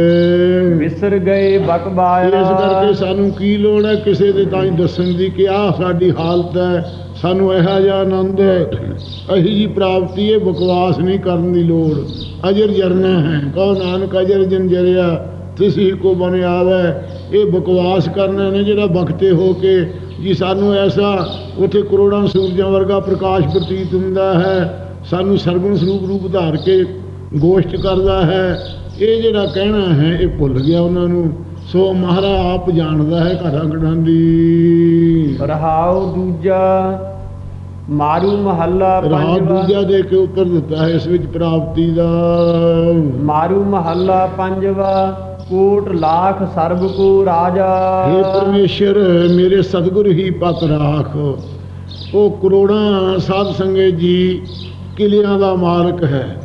ਵਿਸਰ ਗਏ ਬਕਬਾਇਆ ਇਸ ਕਰਕੇ ਸਾਨੂੰ ਕੀ ਲੋੜ ਹੈ ਕਿਸੇ ਦੇ ਤਾਂ ਦੱਸਣ ਦੀ ਕਿ ਆਹ ਸਾਡੀ ਹਾਲਤ ਹੈ, ਸਾਨੂੰ ਇਹੋ ਜਿਹਾ ਆਨੰਦ ਹੈ। ਅਹੀ ਜੀ ਪ੍ਰਾਪਤੀ ਹੈ ਬਕਵਾਸ ਨਹੀਂ ਕਰਨ ਦੀ ਲੋੜ। ਅਜਰ ਜਰਨਾ ਹੈ, ਕਹੋ ਨਾਨਕ ਅਜਰ ਜਨ ਜਰਿਆ, ਤੁਸੀਂ ਕੋ ਬਨ ਆਵੇ ਇਹ ਬਕਵਾਸ ਕਰਨਾ ਨੇ ਜਿਹੜਾ ਬਖਤੇ ਹੋ ਕੇ ਜੀ ਸਾਨੂੰ ਐਸਾ ਉਥੇ ਕਰੋੜਾਂ ਸੂਰਜਾਂ ਵਰਗਾ ਪ੍ਰਕਾਸ਼ ਪ੍ਰਤੀਤ ਹੁੰਦਾ ਹੈ, ਸਾਨੂੰ ਸਰਗੁਣ ਸਰੂਪ ਰੂਪ ਧਾਰ ਕੇ ਗੋਸ਼ਟ ਕਰਦਾ ਹੈ। ਇਹ ਜਿਹੜਾ ਕਹਿਣਾ ਹੈ, ਇਹ ਭੁੱਲ ਗਿਆ ਉਹਨਾਂ ਨੂੰ। ਸੋ ਮਹਾਰਾਜ ਆਪ ਜਾਣਦਾ ਹੈ ਘਰਾਂ ਘਰਾਂ ਦੀ। ਰਹਾਉ ਦੂਜਾ ਮਾਰੂ ਮਹੱਲਾ ਰਾਹ ਪੰਜਵਾ ਦੂਜਾ ਦੇ ਕੇ ਉੱਤਰ ਦਿੱਤਾ ਹੈ ਇਸ ਵਿੱਚ ਪ੍ਰਾਪਤੀ ਦਾ। ਮਾਰੂ ਮਹੱਲਾ ਪੰਜਵਾ ਕੋਟ ਲਾਖ ਸਰਬ ਕੋ ਰਾਜਾ। हे ਪਰਮੇਸ਼ਰ ਮੇਰੇ ਸਤਿਗੁਰ ਹੀ ਪਤ ਰਾਖ। ਉਹ ਕਰੋੜਾਂ ਸਾਧ ਸੰਗਤ ਜੀ ਕਿਲਿਆਂ ਦਾ ਮਾਲਕ ਹੈ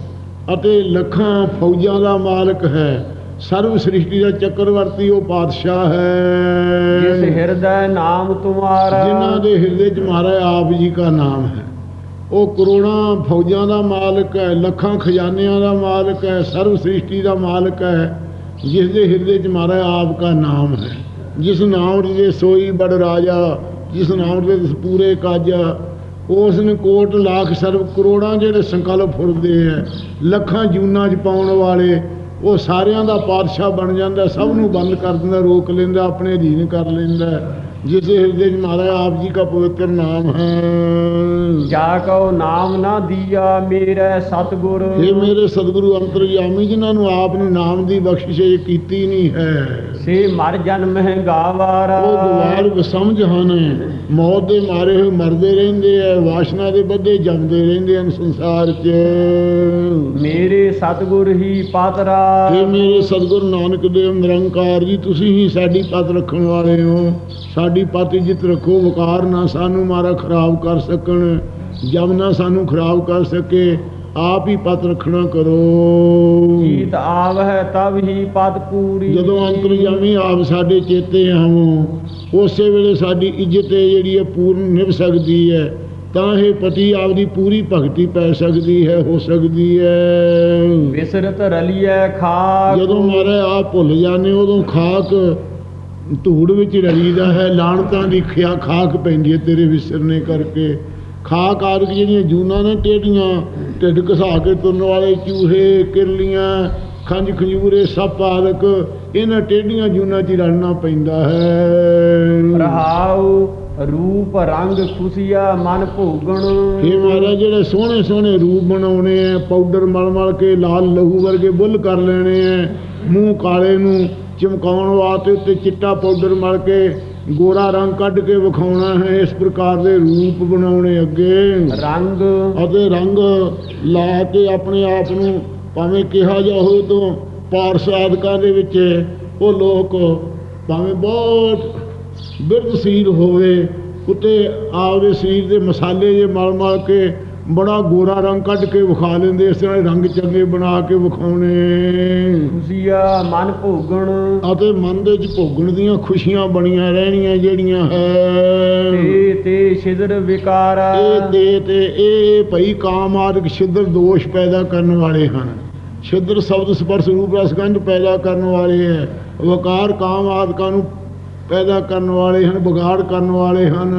ਅਤੇ ਲੱਖਾਂ ਫੌਜਾਂ ਦਾ ਮਾਲਕ ਹੈ। ਸਰਵ ਸ੍ਰਿਸ਼ਟੀ ਦਾ ਚੱਕਰਵਰਤੀ ਉਹ ਪਾਤਸ਼ਾਹ ਜਿਸ ਹੈ ਹਿਰਦੈ ਨਾਮ ਤੁਮਾਰਾ। ਜਿਨ੍ਹਾਂ ਦੇ ਹਿਰਦੇ 'ਚ ਮਹਾਰਾਜ ਆਪ ਜੀ ਦਾ ਨਾਮ ਹੈ। ਉਹ ਕਰੋੜਾਂ ਫੌਜਾਂ ਦਾ ਮਾਲਕ ਹੈ ਲੱਖਾਂ ਖਜ਼ਾਨਿਆਂ ਦਾ ਮਾਲਕ ਹੈ ਸਰਵ ਸ੍ਰਿਸ਼ਟੀ ਦਾ ਮਾਲਕ ਹੈ। ਜਿਸ ਦੇ ਹਿਰਦੇ 'ਚ ਮਹਾਰਾਜ ਆਪ ਦਾ ਨਾਮ ਹੈ। ਜਿਸ ਨਾਮ ਦੇ ਸੋਈ ਬੜ ਰਾਜਾ ਜਿਸ ਨਾਮ ਦੇ ਪੂਰੇ ਕਾਜਾ ਉਸ ਨੇ ਕੋਟ ਲੱਖ ਸਰਬ ਕਰੋੜਾਂ ਜਿਹੜੇ ਸੰਕਲਪ ਫੁਰਦੇ ਹੈ ਲੱਖਾਂ ਜੂਨਾਂ 'ਚ ਪਾਉਣ ਵਾਲੇ ਉਹ ਸਾਰਿਆਂ ਦਾ ਪਾਤਸ਼ਾਹ ਬਣ ਜਾਂਦਾ ਸਭ ਨੂੰ ਬੰਦ ਕਰ ਦਿੰਦਾ ਰੋਕ ਲੈਂਦਾ ਆਪਣੇ ਅਧੀਨ ਕਰ ਲੈਂਦਾ। ਜਿਸ ਦੇ ਹਿਰਦੇ 'ਚ ਮਹਾਰਾਜ ਆਪ ਜੀ ਦਾ ਪਵਿੱਤਰ ਨਾਮ ਹੈ। ਜਾ ਕਉ ਨਾਮ ਨਾ ਦੀਆ ਮੇਰੇ ਸਤਗੁਰ। ਇਹ ਮੇਰੇ ਸਤਿਗੁਰੂ ਅੰਤਰਯਾਮੀ ਜਿਨ੍ਹਾਂ ਨੂੰ ਆਪ ਨੇ ਨਾਮ ਦੀ ਬਖਸ਼ਿਸ਼ ਕੀਤੀ ਨਹੀਂ ਹੈ। ਸੇ ਮਰ ਜਨਮ ਹੈ ਗਾਵਾਰਾ ਉਹ ਗਵਾਰ ਬਸਮਝ ਹਨ ਮੌਤ ਦੇ ਮਾਰੇ ਹੋਏ ਮਰਦੇ ਰਹਿੰਦੇ ਐ ਵਾਸ਼ਨਾ ਦੇ ਬੱਧੇ ਜੰਮਦੇ ਰਹਿੰਦੇ ਹਨ ਸੰਸਾਰ 'ਚ। ਮੇਰੇ ਸਤਗੁਰ ਹੀ ਪਾਤਰਾ। ਇਹ ਮੇਰੇ ਸਤਿਗੁਰੂ ਨਾਨਕ ਦੇਵ ਨਿਰੰਕਾਰ ਜੀ ਤੁਸੀਂ ਹੀ ਸਾਡੀ ਪਤ ਰੱਖਣ ਵਾਲੇ ਹੋ। ਸਾਡੀ ਪਤ ਇੱਜ਼ਤ ਰੱਖੋ ਵਕਾਰ ਨਾ ਸਾਨੂੰ ਮਾਰਾ ਖਰਾਬ ਕਰ ਸਕਣ ਜਮ ਨਾ ਸਾਨੂੰ ਖਰਾਬ ਕਰ ਸਕੇ। ਆਪ ਹੀ ਪਤ ਰੱਖਣਾ ਕਰੋ। ਜੀਤ ਆਵ ਹੈ ਤਬ ਹੀ ਪਦ ਪੂਰੀ। ਜਦੋਂ ਅੰਤਰਜਾਮੀ ਆਪ ਸਾਡੇ ਚੇਤੇ ਆਵੋ ਉਸੇ ਵੇਲੇ ਸਾਡੀ ਇੱਜ਼ਤ ਹੈ ਜਿਹੜੀ ਹੈ ਪੂਰਨ ਨਿਭ ਸਕਦੀ ਹੈ ਤਾਂ ਇਹ ਪਤੀ ਆਪਦੀ ਪੂਰੀ ਭਗਤੀ ਪੈ ਸਕਦੀ ਹੈ ਹੋ ਸਕਦੀ ਹੈ। ਵਿਸਰਤ ਰਲੀਐ ਖਾਕ। ਜਦੋਂ ਮਾਰੇ ਆਪ ਭੁੱਲ ਜਾਂਦੇ ਉਦੋਂ ਖਾਕ ਧੂੜ ਵਿੱਚ ਰਲੀਦਾ ਹੈ ਲਾਣਤਾਂ ਦੀ ਖਿਆ ਖਾਕ ਪੈਂਦੀ ਹੈ ਤੇਰੇ ਵਿਸਰਨੇ ਕਰਕੇ। ਖਾਕ ਆਦਿਕ ਜਿਹੜੀਆਂ ਜੂਨਾਂ ਨੇ ਟੇਢੀਆਂ ਢਿੱਡ ਘਸਾ ਕੇ ਤੁਰਨ ਵਾਲੇ ਚੂਹੇ ਕਿਰਲੀਆਂ ਖੰਜ ਖਜੂਰੇ ਸੱਪ ਆਦਿਕ ਇਹਨਾਂ ਟੇਢੀਆਂ ਜੂਨਾਂ 'ਚ ਰਲਣਾ ਪੈਂਦਾ ਹੈ। ਰਹਾਉ ਰੂਪ ਰੰਗ ਖੁਸ਼ੀਆ ਮਨ ਭੋਗਣ। ਇਹ ਮਹਾਰਾਜ ਜਿਹੜੇ ਸੋਹਣੇ ਸੋਹਣੇ ਰੂਪ ਬਣਾਉਣੇ ਆ ਪਾਊਡਰ ਮਲ ਮਲ ਕੇ ਲਾਲ ਲਹੂ ਵਰਗੇ ਬੁੱਲ ਕਰ ਲੈਣੇ ਆ ਮੂੰਹ ਕਾਲੇ ਨੂੰ ਚਮਕਾਉਣ ਵਾਸਤੇ ਉੱਤੇ ਚਿੱਟਾ ਪਾਊਡਰ ਮਲ ਕੇ ਗੋਰਾ ਰੰਗ ਕੱਢ ਕੇ ਵਿਖਾਉਣਾ ਹੈ ਇਸ ਪ੍ਰਕਾਰ ਦੇ ਰੂਪ ਬਣਾਉਣੇ ਅੱਗੇ। ਰੰਗ? ਅਤੇ ਰੰਗ ਲਾ ਕੇ ਆਪਣੇ ਆਪ ਨੂੰ ਭਾਵੇਂ ਕਿਹਾ ਜਾ ਹੋਵੇ ਤੋਂ ਪਾਰਸ ਆਦਿਕਾਂ ਦੇ ਵਿੱਚ ਉਹ ਲੋਕ ਭਾਵੇਂ ਬਹੁਤ ਬਿਰਧਸ਼ੀਲ ਹੋਵੇ ਉੱਤੇ ਆਪਦੇ ਸਰੀਰ ਦੇ ਮਸਾਲੇ ਜੇ ਮਲ ਮਲ ਕੇ ਬੜਾ ਗੋਰਾ ਰੰਗ ਕੱਢ ਕੇ ਵਿਖਾ ਲੈਂਦੇ ਇਸ ਤਰ੍ਹਾਂ ਰੰਗ ਚੰਗੇ ਬਣਾ ਕੇ ਵਿਖਾਉਣੇ। ਖੁਸ਼ੀਆ ਮਨ ਭੋਗਣ। ਅਤੇ ਮਨ ਦੇ ਵਿੱਚ ਭੋਗਣ ਦੀਆਂ ਖੁਸ਼ੀਆਂ ਬਣੀਆਂ ਰਹਿਣੀਆਂ ਜਿਹੜੀਆਂ ਹੈ। ਤੇ ਤੇ ਛਿਦਰ ਵਿਕਾਰਾ ਇਹ ਦੇ ਤੇ ਇਹ ਭਈ ਕਾਮ ਆਦਿਕ ਛਿਦਰ ਦੋਸ਼ ਪੈਦਾ ਕਰਨ ਵਾਲੇ ਹਨ। ਛਿਦਰ ਸ਼ਬਦ ਸਪਰਸ਼ ਰੂਪ ਰਸ ਗੰਧ ਪੈਦਾ ਕਰਨ ਵਾਲੇ ਹੈ। ਵਕਾਰ ਕਾਮ ਆਦਿਕਾਂ ਨੂੰ ਪੈਦਾ ਕਰਨ ਵਾਲੇ ਹਨ ਵਿਗਾੜ ਕਰਨ ਵਾਲੇ ਹਨ।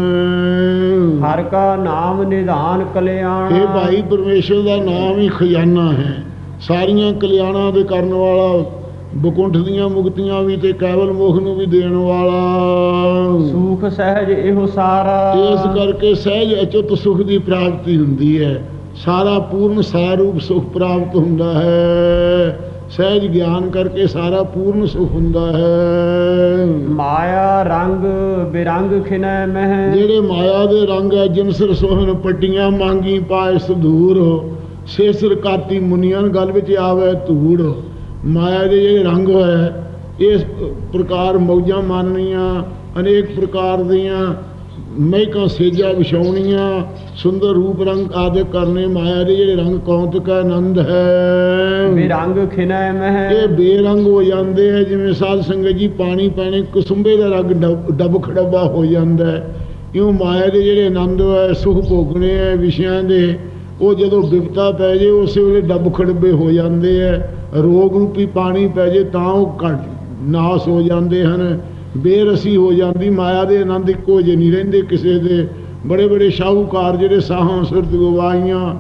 ਹਰ ਕਾ ਨਾਮ ਨਿਧਾਨ ਕਲਿਆਣ। ਇਹ ਭਾਈ ਪਰਮੇਸ਼ਰ ਦਾ ਨਾਮ ਹੀ ਖਜ਼ਾਨਾ ਹੈ। ਸਾਰੀਆਂ ਕਲਿਆਣਾਂ ਦੇ ਕਰਨ ਵਾਲਾ ਬਕੁੰਠ ਦੀਆਂ ਮੁਕਤੀਆਂ ਵੀ ਤੇ ਕੇਵਲ ਮੋਖ ਨੂੰ ਵੀ ਦੇਣ ਵਾਲਾ। ਸੁਖ ਸਹਿਜ ਇਹੋ ਸਾਰਾ। ਇਸ ਕਰਕੇ ਸਹਿਜ ਅਚੁੱਤ ਸੁਖ ਦੀ ਪ੍ਰਾਪਤੀ ਹੁੰਦੀ ਹੈ। ਸਾਰਾ ਪੂਰਨ ਸਾਰੂਪ ਸੁਖ ਪ੍ਰਾਪਤ ਹੁੰਦਾ ਹੈ। ਸਹਿਜ ਗਿਆਨ ਕਰਕੇ ਸਾਰਾ ਪੂਰਨ ਸੁਖ ਹੁੰਦਾ ਹੈ। ਮਾਇਆ ਰੰਗ ਬਿਰੰਗ ਖਿਨੈ ਮਹਿ। ਜਿਹੜੇ ਮਾਇਆ ਦੇ ਰੰਗ ਹੈ ਜਿਨਸਰ ਸੋਹਣ ਪੱਟੀਆਂ ਮੰਗੀ ਪਾਏ ਸਧੂਰ ਸੇਸਰ ਕਾਤੀ ਮੁਨੀਆਂ ਗਲ ਵਿੱਚ ਆਵੇ ਧੂੜ। ਮਾਇਆ ਦੇ ਜਿਹੜੇ ਰੰਗ ਹੋਏ ਇਸ ਪ੍ਰਕਾਰ ਮੌਜਾਂ ਮਾਨਣੀਆਂ ਅਨੇਕ ਪ੍ਰਕਾਰ ਦੀਆਂ ਮਹਿਕਾਂ ਸੇਜਾ ਵਿਛਾਉਣੀਆਂ ਸੁੰਦਰ ਰੂਪ ਰੰਗ ਆਦਿ ਕਰਨੇ ਮਾਇਆ ਦੇ ਜਿਹੜੇ ਰੰਗ ਕੌਂਤਕ ਹੈ ਆਨੰਦ ਹੈ। ਬਿਰੰਗ ਖਿਨੈ ਮਹਿ ਇਹ ਬੇਰੰਗ ਹੋ ਜਾਂਦੇ ਆ ਜਿਵੇਂ ਸਾਧ ਸੰਗਤ ਜੀ ਪਾਣੀ ਪੈਣੇ ਕੁਸੁੰਬੇ ਦਾ ਰੰਗ ਡੱਬ- ਖੜੱਬਾ ਹੋ ਜਾਂਦਾ ਹੈ। ਇਉਂ ਮਾਇਆ ਦੇ ਜਿਹੜੇ ਆਨੰਦ ਹੈ ਸੁਖ ਭੋਗਣੇ ਆ ਵਿਸ਼ਿਆਂ ਦੇ ਉਹ ਜਦੋਂ ਬਿਪਤਾ ਪੈ ਜੇ ਉਸੇ ਵੇਲੇ ਡੱਬ ਖੜੱਬੇ ਹੋ ਜਾਂਦੇ ਆ ਰੋਗ ਰੂਪੀ ਪਾਣੀ ਪੈ ਜੇ ਤਾਂ ਉਹ ਘਟ ਨਾਸ ਹੋ ਜਾਂਦੇ ਹਨ। ਬੇਰਸੀ ਹੋ ਜਾਂਦੀ ਮਾਇਆ ਦੇ ਆਨੰਦ ਇੱਕੋ ਜਿਹੇ ਨਹੀਂ ਰਹਿੰਦੇ। ਕਿਸੇ ਦੇ ਬੜੇ ਬੜੇ ਸ਼ਾਹੂਕਾਰ ਜਿਹੜੇ ਸਾਹਾਂ ਸੁਰਤ ਗਵਾਈਆਂ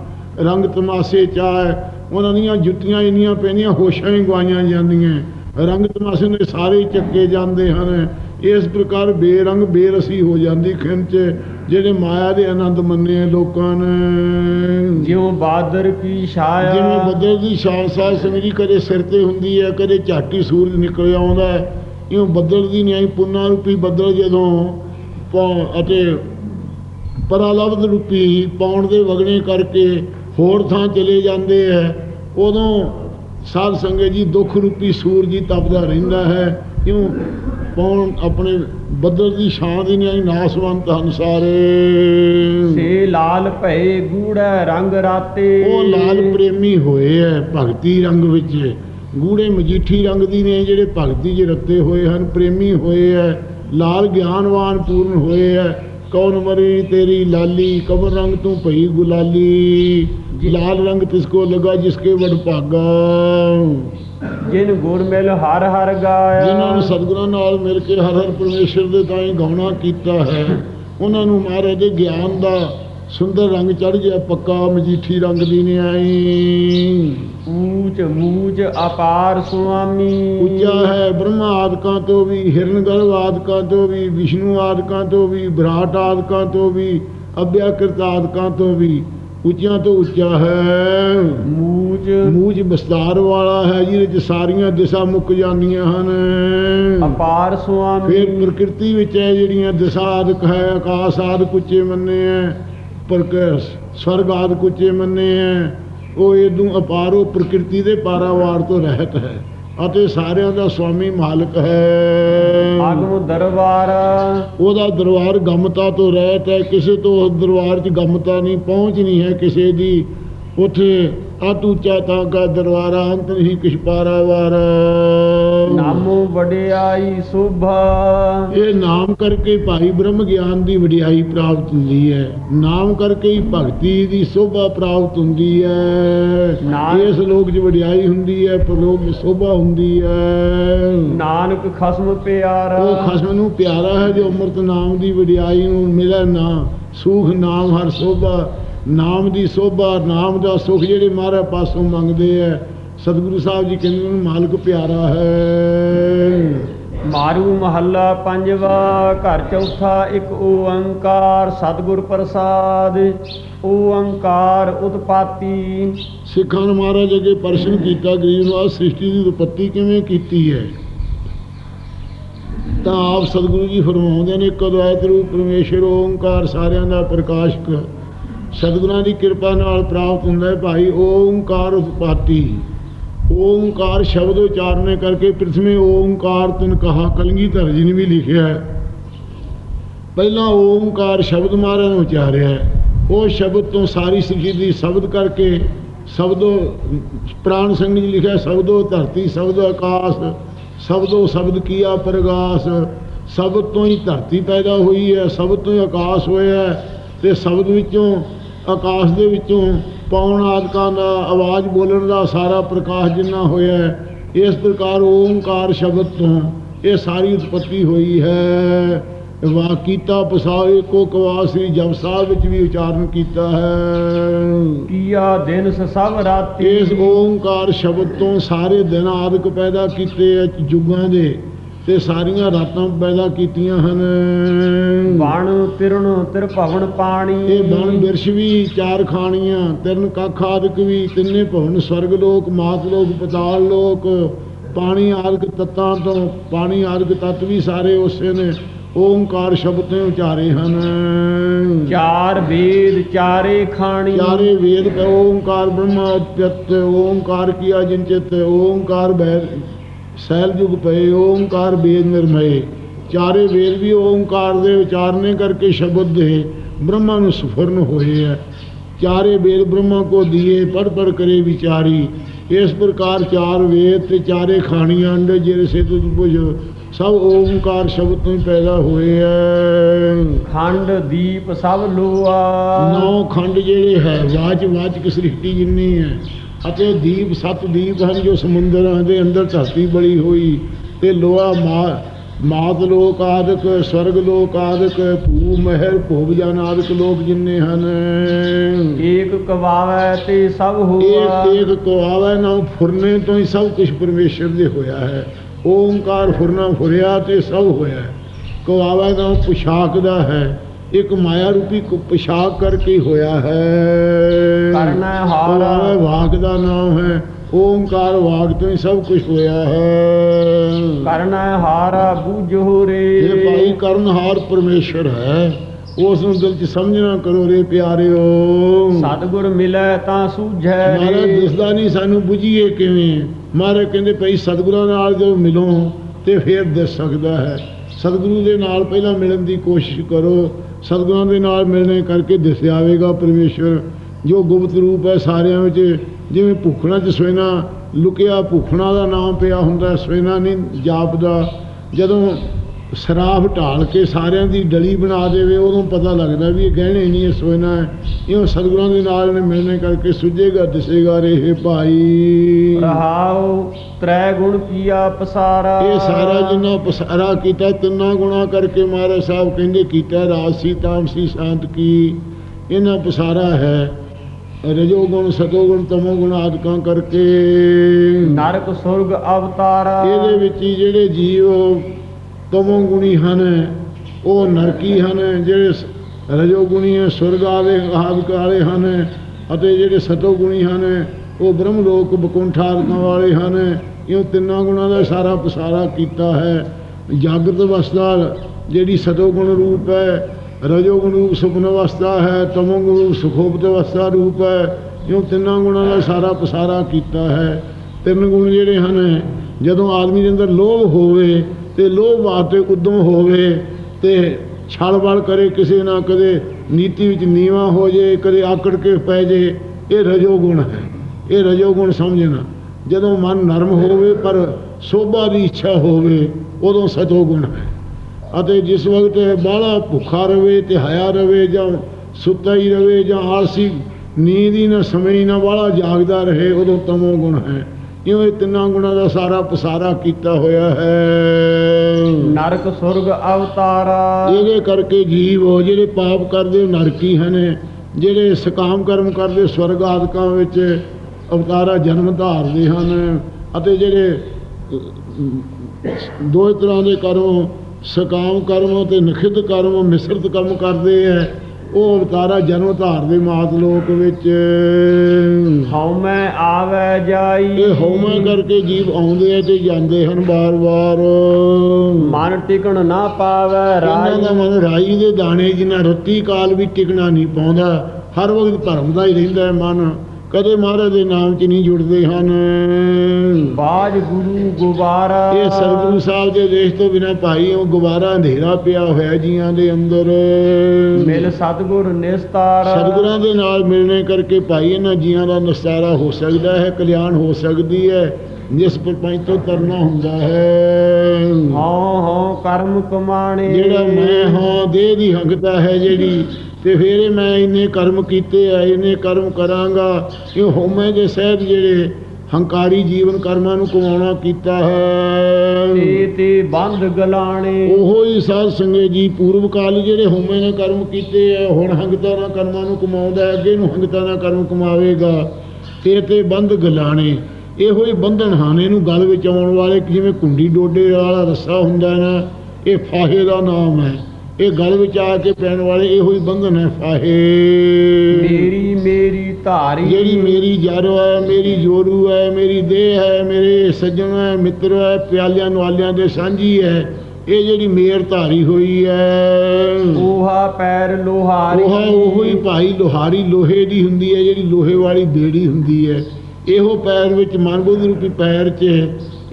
ਰੰਗ ਤਮਾਸ਼ੇ ਚਾਹ ਉਹਨਾਂ ਦੀਆਂ ਜੁੱਤੀਆਂ ਇੰਨੀਆਂ ਪੈਂਦੀਆਂ ਹੋਸ਼ਾਂ ਹੀ ਗਵਾਈਆਂ ਜਾਂਦੀਆਂ। ਰੰਗ ਤਮਾਸ਼ੇ ਨੇ ਸਾਰੇ ਚੱਕੇ ਜਾਂਦੇ ਹਨ। ਇਸ ਪ੍ਰਕਾਰ ਬੇਰੰਗ ਬੇਰਸੀ ਹੋ ਜਾਂਦੀ ਖਿੰਚ ਜਿਹੜੇ ਮਾਇਆ ਦੇ ਆਨੰਦ ਮੰਨੇ ਲੋਕਾਂ ਨੇ। ਜਿਉ ਬਾਦਰ ਕੀ ਛਾਇਆ। ਜਿਵੇਂ ਬੱਦਲ ਦੀ ਸ਼ਾਨ ਸਾਹ ਸਮਝੀ ਕਦੇ ਸਿਰ ਤੇ ਹੁੰਦੀ ਹੈ ਕਦੇ ਝਾਟੀ ਸੂਰਜ ਨਿਕਲ ਆਉਂਦਾ ਹੈ। ਇਉਂ ਬੱਦਲ ਦੀ ਨਿਆਈ ਪੁੰਨਾ ਰੂਪੀ ਬੱਦਲ ਜਦੋਂ ਅਤੇ ਪਰਾਲਬਧ ਰੂਪੀ ਪੌਣ ਦੇ ਵਗਣੇ ਕਰਕੇ ਹੋਰ ਥਾਂ ਚਲੇ ਜਾਂਦੇ ਹੈ ਉਦੋਂ ਸਾਧ ਸੰਗਤ ਜੀ ਦੁੱਖ ਰੂਪੀ ਸੂਰਜ ਹੀ ਤਪਦਾ ਰਹਿੰਦਾ ਹੈ। ਕਿਉਂ? ਪੌਣ ਆਪਣੇ ਬੱਦਲ ਦੀ ਛਾਂ ਦੀ ਨਿਆਈ ਨਾਸਵੰਤ ਹਨ ਸਾਰੇ। ਸੇ ਲਾਲ ਭਏ ਗੂੜੈ ਰੰਗ ਰਾਤੇ। ਉਹ ਲਾਲ ਪ੍ਰੇਮੀ ਹੋਏ ਐ ਭਗਤੀ ਰੰਗ ਵਿੱਚ। ਗੂੜੇ ਮਜੀਠੀ ਰੰਗ ਦੀ ਨੇ ਜਿਹੜੇ ਭਗਤੀ 'ਚ ਰੱਤੇ ਹੋਏ ਹਨ ਪ੍ਰੇਮੀ ਹੋਏ ਐ ਲਾਲ ਗਿਆਨਵਾਨ ਪੂਰਨ ਹੋਏ ਐ ਕੌਣ ਮਰੀ ਤੇਰੀ ਲਾਲੀ ਕਬਰ ਰੰਗ ਤੂੰ ਭਈ ਗੁਲਾਲੀ ਲਾਲ ਰੰਗ ਤਿਸਕੋ ਲਗਾ ਜਿਸਕੇ ਵਡ ਭਾਗਾ। ਜਿਨ ਗੁਰ ਮਿਲ ਹਰ ਹਰ ਗਾਇਆ। ਜਿਨ੍ਹਾਂ ਨੇ ਸਤਿਗੁਰਾਂ ਨਾਲ ਮਿਲ ਕੇ ਹਰ ਹਰ ਪਰਮੇਸ਼ਰ ਦੇ ਤਾਈਂ ਗਾਉਣਾ ਕੀਤਾ ਹੈ ਉਹਨਾਂ ਨੂੰ ਮਹਾਰਾਜ ਦੇ ਗਿਆਨ ਦਾ ਸੁੰਦਰ ਰੰਗ ਚੜ ਗਿਆ ਪੱਕਾ ਮਜੀਠੀ ਰੰਗ ਦੀ ਨੇ ਆਈ ਊਚ ਮੂਚ ਅਪਾਰ ਸੁਆਮੀ। ਉੱਚਾ ਹੈ ਬ੍ਰਹਮਾ ਆਦਿਕਾਂ ਤੋਂ ਵੀ ਹਿਰਨਗਰਭ ਆਦਿਕਾਂ ਤੋਂ ਵੀ ਵਿਸ਼ਨੂੰ ਆਦਿਕਾਂ ਤੋਂ ਵੀ ਵਿਰਾਟ ਆਦਿਕਾਂ ਤੋਂ ਵੀ ਅਭਿਆਕ੍ਰਿਤ ਆਦਿਕਾਂ ਤੋਂ ਵੀ ਉੱਚਿਆਂ ਤੋਂ ਉੱਚਾ ਹੈ। ਮੂਚ। ਮੂਝ ਵਿਸਤਾਰ ਵਾਲਾ ਹੈ ਜਿਹਦੇ ਚ ਸਾਰੀਆਂ ਦਿਸ਼ਾ ਮੁੱਕ ਜਾਂਦੀਆਂ ਹਨ। ਅਪਾਰ ਸੁਆਮੀ। ਫਿਰ ਪ੍ਰਕਿਰਤੀ ਵਿੱਚ ਹੈ ਜਿਹੜੀਆਂ ਦਿਸ਼ਾ ਆਦਿਕ ਹੈ ਆਕਾਸ਼ ਆਦਿਕ ਉੱਚੇ ਮੰਨੇ ਹੈ ਪ੍ਰਕ ਸਵਰਗ ਆਦਿਕ ਉੱਚੇ ਮੰਨੇ ਹੈ ਉਹ ਇਦੋਂ ਅਪਾਰੋ ਪ੍ਰਕਿਰਤੀ ਦੇ ਪਾਰਾਵਾਰ ਤੋਂ ਰਹਿਤ ਹੈ ਅਤੇ ਸਾਰਿਆਂ ਦਾ ਸੁਆਮੀ ਮਾਲਕ ਹੈ। ਆਗਮ ਦਰਬਾਰ। ਉਹਦਾ ਦਰਬਾਰ ਗਮਤਾ ਤੋਂ ਰਹਿਤ ਹੈ ਕਿਸੇ ਤੋਂ ਉਸ ਦਰਬਾਰ 'ਚ ਗਮਤਾ ਨਹੀਂ ਪਹੁੰਚ ਨਹੀਂ ਹੈ ਕਿਸੇ ਦੀ। ਉਥੇ ਅਤ ਉੱਚਾ ਤਾਂ ਕਾ ਦਰਬਾਰਾ ਅੰਤ ਨਹੀਂ ਕਿਛ ਪਾਰਾਵਾਰ ਨਾਮੋ ਵਡਿਆਈ ਸੁਭਾ। ਇਹ ਨਾਮ ਕਰਕੇ ਭਾਈ ਬ੍ਰਹਮ ਗਿਆਨ ਦੀ ਵਡਿਆਈ ਪ੍ਰਾਪਤ ਹੁੰਦੀ ਹੈ। ਨਾਮ ਕਰਕੇ ਹੀ ਭਗਤੀ ਦੀ ਸੋਭਾ ਪ੍ਰਾਪਤ ਹੁੰਦੀ ਹੈ। ਇਸ ਲੋਕ 'ਚ ਵਡਿਆਈ ਹੁੰਦੀ ਹੈ ਪਰਲੋਕ 'ਚ ਸੋਭਾ ਹੁੰਦੀ ਹੈ। ਨਾਨਕ ਖਸਮ ਪਿਆਰਾ। ਉਹ ਖਸਮ ਨੂੰ ਪਿਆਰਾ ਹੈ ਜੋ ਅੰਮ੍ਰਿਤ ਨਾਮ ਦੀ ਵਡਿਆਈ ਨੂੰ ਮਿਲੇ ਨਾ। ਸੁਖ ਨਾਮ ਹਰ ਸੋਭਾ ਨਾਮ ਦੀ ਸੋਭਾ ਨਾਮ ਦਾ ਸੁਖ ਜਿਹੜੇ ਮਹਾਰਾਜ ਪਾਸੋਂ ਮੰਗਦੇ ਆ। ਸਤਿਗੁਰੂ ਸਾਹਿਬ ਜੀ ਕਹਿੰਦੇ ਨੇ ਮਾਲਕ ਪਿਆਰਾ ਹੈ। ਮਾਰੂ ਮਹੱਲਾ ਪੰਜਵਾ ਘਰ ਚੌਥਾ ਇੱਕ ਓੰਕਾਰ ਸਤਿਗੁਰ ਪ੍ਰਸਾਦ। ਓੰਕਾਰ ਉਤਪਾਤੀ। ਸਿੱਖਾਂ ਨੇ ਮਹਾਰਾਜ ਅੱਗੇ ਪ੍ਰਸ਼ਨ ਕੀਤਾ ਗਰੀਬ ਨੂੰ ਆਹ ਸ੍ਰਿਸ਼ਟੀ ਦੀ ਉਤਪਤੀ ਕਿਵੇਂ ਕੀਤੀ ਹੈ? ਤਾਂ ਆਪ ਸਤਿਗੁਰੂ ਜੀ ਫਰਮਾਉਂਦੇ ਨੇ ਇੱਕ ਅਦਵੈਤ ਰੂਪ ਪਰਮੇਸ਼ਰ ਓੰਕਾਰ ਸਾਰਿਆਂ ਦਾ ਪ੍ਰਕਾਸ਼ਕ। ਸਤਿਗੁਰਾਂ ਦੀ ਕਿਰਪਾ ਨਾਲ ਪ੍ਰਾਪਤ ਹੁੰਦਾ ਹੈ ਭਾਈ, ਓੰਕਾਰ ਉਤਪਾਤੀ। ਓੰਕਾਰ ਸ਼ਬਦ ਉਚਾਰਨੇ ਕਰਕੇ ਪ੍ਰਥਮੇ ਓੰਕਾਰ ਤਨ ਕਹਾ ਕਲਗੀਧਰ ਜੀ ਨੇ ਵੀ ਲਿਖਿਆ ਹੈ। ਪਹਿਲਾਂ ਓੰਕਾਰ ਸ਼ਬਦ ਮਹਾਰਾਜ ਨੇ ਉਚਾਰਿਆ ਉਹ ਸ਼ਬਦ ਤੋਂ ਸਾਰੀ ਸ੍ਰਿਸ਼ਟੀ ਦੀ ਸ਼ਬਦ ਕਰਕੇ ਸ਼ਬਦੋ, ਪ੍ਰਾਣ ਸਿੰਘ ਜੀ ਲਿਖਿਆ ਸ਼ਬਦੋ ਧਰਤੀ, ਸ਼ਬਦੋ ਆਕਾਸ਼, ਸ਼ਬਦੋ ਸ਼ਬਦ ਕੀਆ ਪ੍ਰਗਾਸ। ਸ਼ਬਦ ਤੋਂ ਹੀ ਧਰਤੀ ਪੈਦਾ ਹੋਈ ਹੈ, ਸ਼ਬਦ ਤੋਂ ਹੀ ਆਕਾਸ਼ ਹੋਇਆ ਤੇ ਸ਼ਬਦ ਵਿੱਚੋਂ ਆਕਾਸ਼ ਦੇ ਵਿੱਚੋਂ ਪੌਣ ਆਦਿਕਾਂ ਦਾ ਆਵਾਜ਼ ਬੋਲਣ ਦਾ ਸਾਰਾ ਪ੍ਰਕਾਸ਼ ਜਿੰਨਾ ਹੋਇਆ ਹੈ ਇਸ ਪ੍ਰਕਾਰ ਓੰਕਾਰ ਸ਼ਬਦ ਤੋਂ ਇਹ ਸਾਰੀ ਉਤਪਤੀ ਹੋਈ ਹੈ। ਵਾ ਕੀਤਾ ਪਸਾਏ ਕੋ ਕਵਾ ਸ੍ਰੀ ਜਪ ਸਾਹਿਬ ਵਿੱਚ ਵੀ ਉਚਾਰਨ ਕੀਤਾ ਹੈ। ਕੀਆ ਦਿਨ ਸਭ ਰਾਤੀ? ਇਸ ਓੰਕਾਰ ਸ਼ਬਦ ਤੋਂ ਸਾਰੇ ਦਿਨ ਆਦਿਕ ਪੈਦਾ ਕੀਤੇ ਯੁੱਗਾਂ ਦੇ। ਤੇ ਸਾਰੀਆਂ ਰਾਤਾਂ ਪੈਦਾ ਕੀਤੀਆਂ ਹਨ। ਬਣ ਤਿਰਣ ਤਿਰ ਭਵਨ ਪਾਣੀ। ਇਹ ਬਣ ਬਿਰਸ਼ ਵੀ ਚਾਰ ਖਾਣੀਆਂ ਤਿੰਨ ਕੱਖ ਆਦਿਕ ਵੀ ਤਿੰਨੇ ਭਵਨ ਸਵਰਗ ਲੋਕ ਮਾਤ ਲੋਕ ਪਤਾਲ ਲੋਕ। ਪਾਣੀ ਆਦਿਕ ਤੱਤਾਂ ਤੋਂ ਪਾਣੀ ਆਦਿਕ ਤੱਤ ਵੀ ਸਾਰੇ ਉਸੇ ਨੇ ਓੰਕਾਰ ਸ਼ਬਦ ਤੇ ਉਚਾਰੇ ਹਨ। ਚਾਰ ਵੇਦ ਚਾਰੇ ਖਾਣੀ। ਚਾਰੇ ਵੇਦ ਕਾ ਓੰਕਾਰ ਬ੍ਰਹਮਾ ਉਤਪਤ ਓੰਕਾਰ ਕੀਆ ਜਿੰਚਿਤ ਓੰਕਾਰ ਬੈ ਸੈਲ ਜੁਗ ਪਏ ਓੰਕਾਰ ਵੇਦ ਨਿਰਮਏ ਚਾਰੇ ਵੇਦ ਵੀ ਓੰਕਾਰ ਦੇ ਉਚਾਰਨੇ ਕਰਕੇ ਸ਼ਬਦ ਦੇ ਬ੍ਰਹਮਾ ਨੂੰ ਸੁਫਰਨ ਹੋਏ ਹੈ ਚਾਰੇ ਵੇਦ ਬ੍ਰਹਮਾ ਕੋ ਦੀਏ ਪੜ ਪੜ ਕਰੇ ਵਿਚਾਰੀ। ਇਸ ਪ੍ਰਕਾਰ ਚਾਰ ਵੇਦ ਤੇ ਚਾਰੇ ਖਾਣੀਆਂ ਅੰਡੇ ਜਿਹੜੇ ਸੇ ਤੁਧ ਪੁਜ ਸਭ ਓੰਕਾਰ ਸ਼ਬਦ ਤੋਂ ਹੀ ਪੈਦਾ ਹੋਏ ਹੈ ਖੰਡ ਦੀਪ ਸਭ ਲੋਆ ਨੌ ਖੰਡ ਜਿਹੜੇ ਹੈ ਵਾਚ ਵਾਚਕ ਸ੍ਰਿਸ਼ਟੀ ਜਿੰਨੀ ਹੈ ਅਤੇ ਦੀਪ ਸੱਤ ਦੀਪ ਹਨ ਜੋ ਸਮੁੰਦਰਾਂ ਦੇ ਅੰਦਰ ਧਰਤੀ ਬੜੀ ਹੋਈ ਤੇ ਲੋਹਾ ਮਾ ਮਾਤ ਲੋਕ ਆਦਿਕ ਸਵਰਗ ਲੋਕ ਆਦਿਕ ਭੂ ਮਹਿਰ ਭੋਗ ਜਨ ਆਦਿਕ ਲੋਕ ਜਿੰਨੇ ਹਨ। ਏਕ ਕਵਾਵੈ ਤੇ ਸਭ ਹੋਆ। ਇੱਕ ਇੱਕ ਕੋ ਆਵੇ ਨਾ ਫੁਰਨੇ ਤੋਂ ਹੀ ਸਭ ਕੁਝ ਪਰਮੇਸ਼ਰ ਦੇ ਹੋਇਆ ਹੈ। ਓੰਕਾਰ ਫੁਰਨਾ ਫੁਰਿਆ ਤੇ ਸਭ ਹੋਇਆ ਹੈ। ਕੋ ਆਵੇ ਨਾ ਪੁਸ਼ਾਕ ਦਾ ਹੈ। ਇੱਕ ਮਾਇਆ ਰੂਪੀ ਕੋ ਪੁਸ਼ਾਕ ਕਰਕੇ ਹੋਇਆ ਹੈ। ਕਰਨਾ ਹਾਰ। ਵਾਕ ਦਾ ਨਾਮ ਹੈ ਓੰਕਾਰ ਵਾਕ ਤੋਂ ਹੀ ਸਭ ਕੁਝ ਹੋਇਆ ਹੈ। ਕਰਨਾ ਹਾਰਾ ਬੂਝੋ ਰੇ। ਇਹ ਭਾਈ ਕਰਨਹਾਰ ਪਰਮੇਸ਼ਰ ਹੈ ਉਸ ਨੂੰ ਦਿਲ ਚ ਸਮਝਣਾ ਕਰੋ ਰੇ ਪਿਆਰਿਓ। ਸਤਿਗੁਰ ਮਿਲੈ ਤਾਂ ਸੂਝੈ ਮਹਾਰਾਜ ਰੇ ਦਿਸਦਾ ਨਹੀਂ ਸਾਨੂੰ ਬੁਝੀਏ ਕਿਵੇਂ। ਮਹਾਰਾਜ ਕਹਿੰਦੇ ਭਈ ਸਤਿਗੁਰਾਂ ਨਾਲ ਜਦੋਂ ਮਿਲੋ ਤੇ ਫਿਰ ਦਿਸ ਸਕਦਾ ਹੈ। ਸਤਿਗੁਰੂ ਦੇ ਨਾਲ ਪਹਿਲਾਂ ਮਿਲਣ ਦੀ ਕੋਸ਼ਿਸ਼ ਕਰੋ। ਸਤਿਗੁਰਾਂ ਦੇ ਨਾਲ ਮਿਲਣੇ ਕਰਕੇ ਦਿਸ ਜਾਵੇਗਾ ਪਰਮੇਸ਼ਵਰ। ਜੋ ਗੁਪਤ ਰੂਪ ਹੈ ਸਾਰਿਆਂ ਵਿੱਚ, ਜਿਵੇਂ ਭੁੱਖਣਾ ਚ ਸਵੇਨਾ ਲੁਕਿਆ, ਭੁੱਖਣਾ ਦਾ ਨਾਮ ਪਿਆ ਹੁੰਦਾ, ਸਵੇਨਾ ਨਹੀਂ ਜਾਪਦਾ। ਜਦੋਂ ਸ਼ਰਾਬ ਢਾਲ ਕੇ ਸਾਰਿਆਂ ਦੀ ਡਲੀ ਬਣਾ ਦੇਵੇ ਉਦੋਂ ਪਤਾ ਲੱਗਦਾ ਵੀ ਇਹ ਗਹਿਣੇ ਨਹੀਂ ਇਹ ਸੋਨਾ ਹੈ। ਇਹ ਸਤਿਗੁਰਾਂ ਦੇ ਨਾਲ ਨੇ ਮਿਲਣੇ ਕਰਕੇ ਸੁਝੇਗਾ ਦਿਸੇਗਾ ਰੇ ਭਾਈ। ਰਹਾਉ ਤ੍ਰੈ ਗੁਣ ਕੀਆ ਪਸਾਰਾ। ਇਹ ਸਾਰਾ ਜਿੰਨਾ ਪਸਾਰਾ ਕੀਤਾ ਤਿੰਨਾਂ ਗੁਣਾ ਕਰਕੇ ਮਹਾਰਾਜ ਸਾਹਿਬ ਕਹਿੰਦੇ ਕੀਤਾ ਰਾਜਸੀ ਤਾਮਸੀ ਸ਼ਾਂਤ ਕੀ। ਇਹਨਾਂ ਪਸਾਰਾ ਹੈ। ਰਜੋ ਗੁਣ ਸਤੋ ਗੁਣ ਤਮੋ ਗੁਣ ਆਦਿਕਾਂ ਕਰਕੇ। ਨਰਕ ਸੁਰਗ ਅਵਤਾਰਾ। ਇਹਦੇ ਵਿੱਚ ਹੀ ਜਿਹੜੇ ਜੀਵ ਤਮੋਗੁਣੀ ਹਨ, ਉਹ ਨਰਕੀ ਹਨ, ਜਿਹੜੇ ਸ- ਰਜੋ ਹੈ ਸੁਰਗ ਆਲੇ ਆਦਿਕ ਵਾਲੇ ਹਨ ਅਤੇ ਜਿਹੜੇ ਸਤੋਗੁਣੀ ਹਨ, ਉਹ ਬ੍ਰਹਮ ਲੋਕ ਬਕੁੰਠ ਆਦਿਕਾਂ ਵਾਲੇ ਹਨ। ਇਹ ਤਿੰਨਾਂ ਗੁਣਾਂ ਦਾ ਸਾਰਾ ਪਸਾਰਾ ਕੀਤਾ ਹੈ। ਜਾਗਰਤ ਅਵਸਥਾ ਜਿਹੜੀ ਸਤੋਗੁਣ ਰੂਪ ਹੈ, ਰਜੋਗੁਣ ਰੂਪ ਸੁਪਨ ਅਵਸਥਾ ਹੈ ਤਮੋ ਗੁਣ ਰੂਪ ਸੁਖੋਪਤ ਅਵਸਥਾ ਰੂਪ ਹੈ। ਇਹ ਤਿੰਨਾਂ ਗੁਣਾਂ ਦਾ ਸਾਰਾ ਪਸਾਰਾ ਕੀਤਾ ਹੈ। ਤਿੰਨ ਗੁਣ ਜਿਹੜੇ ਹਨ, ਜਦੋਂ ਆਦਮੀ ਦੇ ਅੰਦਰ ਲੋਭ ਹੋਵੇ ਤੇ ਲੋਭ ਵਾਸਤੇ ਉਦਮ ਹੋਵੇ ਤੇ ਛਲ ਬਲ ਕਰੇ, ਕਿਸੇ ਨਾ ਕਦੇ ਨੀਤੀ ਵਿੱਚ ਨੀਵਾ ਹੋ ਜੇ, ਕਦੇ ਆਕੜ ਕੇ ਪੈ ਜੇ, ਇਹ ਰਜੋ ਗੁਣ ਹੈ। ਇਹ ਰਜੋ ਗੁਣ ਸਮਝਣਾ। ਜਦੋਂ ਮਨ ਨਰਮ ਹੋਵੇ ਪਰ ਸੋਭਾ ਦੀ ਇੱਛਾ ਹੋਵੇ, ਉਦੋਂ ਸਤੋ ਗੁਣ ਹੈ। ਅਤੇ ਜਿਸ ਵਕਤ ਬਾਹਲਾ ਭੁੱਖਾ ਰਵੇ ਤੇ ਹਇਆ ਰਵੇ ਜਾਂ ਸੁੱਤਾ ਹੀ ਰਵੇ ਜਾਂ ਆਲਸੀ, ਨੀਂਦ ਹੀ ਨਾ, ਸਮੇਂ ਨਾ, ਬਾਹਲਾ ਜਾਗਦਾ ਰਹੇ, ਉਦੋਂ ਤਮੋ ਗੁਣ ਹੈ। ਇਉਂ ਇਹ ਤਿੰਨਾਂ ਗੁਣਾਂ ਦਾ ਸਾਰਾ ਪਸਾਰਾ ਕੀਤਾ ਹੋਇਆ ਹੈ? ਨਰਕ ਸੁਰਗ ਅਵਤਾਰਾ। ਇਹਦੇ ਕਰਕੇ ਜੀਵ ਉਹ ਜਿਹੜੇ ਪਾਪ ਕਰਦੇ ਨਰਕੀ ਹਨ ਜਿਹੜੇ ਸਕਾਮ ਕਰਮ ਕਰਦੇ ਸਵਰਗ ਆਦਿਕਾਂ ਵਿੱਚ ਅਵਤਾਰਾ ਜਨਮ ਧਾਰਦੇ ਹਨ ਅਤੇ ਜਿਹੜੇ ਦੋ ਤਰ੍ਹਾਂ ਦੇ ਕਰਮ ਸਕਾਮ ਕਰਮ ਤੇ ਨਖਿਤ ਕਰਮ ਮਿਸ਼ਰਤ ਕਰਮ ਕਰਦੇ ਹੈ। ਉਹ ਅਵਤਾਰਾ ਜਨਮ ਧਾਰਦੇ ਮਾਤ ਲੋਕ ਵਿੱਚ। ਹਉਮੈ ਆਵੈ ਜਾਈ। ਇਹ ਹਉਮੈ ਕਰਕੇ ਜੀਵ ਆਉਂਦੇ ਆ ਤੇ ਜਾਂਦੇ ਹਨ ਬਾਰ-ਬਾਰ ਮਨ ਟਿਕਣ ਨਾ ਪਾਵੈ ਇਹਨਾਂ ਦਾ ਰਾਈ ਮਨ ਰਾਈ ਦੇ ਦਾਣੇ ਜਿੰਨਾ ਰੱਤੀ ਕਾਲ ਵੀ ਟਿਕਣਾ ਨਹੀਂ ਪਾਉਂਦਾ ਹਰ ਵਕਤ ਭਰਮ ਦਾ ਹੀ ਰਹਿੰਦਾ ਹੈ ਮਨ। ਕਦੇ ਮਹਾਰਾਜ ਦੇ ਨਾਮ 'ਚ ਨਹੀਂ ਜੁੜਦੇ ਹਨ। ਬਾਜ ਗੁਰੂ ਗੁਬਾਰਾ। ਇਹ ਸਤਿਗੁਰੂ ਸਾਹਿਬ ਦੇ ਦੇਸ਼ ਤੋਂ ਬਿਨਾ ਭਾਈ ਉਹ ਗੁਬਾਰਾ ਹਨੇਰਾ ਪਿਆ ਹੋਇਆ ਜੀਆਂ ਦੇ ਅੰਦਰ। ਮਿਲ ਸਤਗੁਰ ਨਿਸਤਾਰ। ਸਤਿਗੁਰਾਂ ਦੇ ਨਾਲ ਮਿਲਣੇ ਕਰਕੇ ਭਾਈ ਇਹਨਾਂ ਜੀਆਂ ਦਾ ਨਿਸਤਾਰਾ ਹੋ ਸਕਦਾ ਹੈ ਕਲਿਆਣ ਹੋ ਸਕਦੀ ਹੈ ਜਿਸ ਪਰਪੰਚ ਤੋਂ ਤਰਨਾ ਹੁੰਦਾ ਹੈ। ਹਉ ਹਉ ਕਰਮ ਕਮਾਣੇ। ਜਿਹੜਾ ਮੈਂ ਹਾਂ ਦੇਹ ਦੀ ਹੰਗਤਾ ਹੈ ਜਿਹੜੀ ਤੇ ਫਿਰ ਮੈਂ ਇੰਨੇ ਕਰਮ ਕੀਤੇ ਆ ਇੰਨੇ ਕਰਮ ਕਰਾਂਗਾ ਇਹ ਹਉਮੈ ਦੇ ਸਹਿਬ ਜਿਹੜੇ ਹੰਕਾਰੀ ਜੀਵਨ ਕਰਮਾਂ ਨੂੰ ਕਮਾਉਣਾ ਕੀਤਾ ਹੈ। ਤੇ ਤੇ ਬੰਦ ਗਲਾਣੇ। ਉਹੋ ਹੀ ਸਾਧ ਸੰਗੇ ਜੀ ਪੂਰਵ ਕਾਲ ਜਿਹੜੇ ਹਉਮੈ ਨੇ ਕਰਮ ਕੀਤੇ ਆ ਹੁਣ ਹੰਗਤਾ ਨਾਲ ਕਰਮਾਂ ਨੂੰ ਕਮਾਉਂਦਾ ਹੈ, ਅੱਗੇ ਨੂੰ ਹੰਗਤਾ ਨਾਲ ਕਰਮ ਕਮਾਵੇਗਾ। ਤੇ ਤੇ ਬੰਦ ਗਲਾਣੇ ਇਹੋ ਹੀ ਬੰਧਨ ਹਨ ਇਹਨੂੰ ਗਲ ਵਿੱਚ ਆਉਣ ਵਾਲੇ ਜਿਵੇਂ ਕੁੰਡੀ ਡੋਡੇ ਵਾਲਾ ਰੱਸਾ ਹੁੰਦਾ ਨਾ ਇਹ ਫਾਹੇ ਦਾ ਨਾਮ ਹੈ। ਇਹ ਗਲ ਵਿੱਚ ਆ ਕੇ ਪੈਣ ਵਾਲੇ ਇਹੋ ਹੀ ਬੰਧਨ ਹੈ ਫਾਹੇ। ਮੇਰੀ ਮੇਰੀ ਧਾਰੀ। ਜਿਹੜੀ ਮੇਰੀ ਜੜ ਹੈ ਮੇਰੀ ਜੋਰੂ ਹੈ ਮੇਰੀ ਦੇਹ ਹੈ ਮੇਰੇ ਸੱਜਣ ਹੈ ਮਿੱਤਰ ਹੈ ਪਿਆਲਿਆਂ ਨਵਾਲਿਆਂ ਦੇ ਸਾਂਝੀ ਹੈ ਇਹ ਜਿਹੜੀ ਮੇਰ ਧਾਰੀ ਹੋਈ ਹੈ। ਓਹਾ ਪੈਰ ਲੋਹਾਰੀ। ਉਹ ਉਹੋ ਹੀ ਭਾਈ ਲੋਹਾਰੀ ਲੋਹੇ ਦੀ ਹੁੰਦੀ ਹੈ ਜਿਹੜੀ ਲੋਹੇ ਵਾਲੀ ਬੇੜੀ ਹੁੰਦੀ ਹੈ। ਇਹੋ ਪੈਰ ਵਿੱਚ ਮਨਬੁੱਧ ਰੂਪੀ ਪੈਰ 'ਚ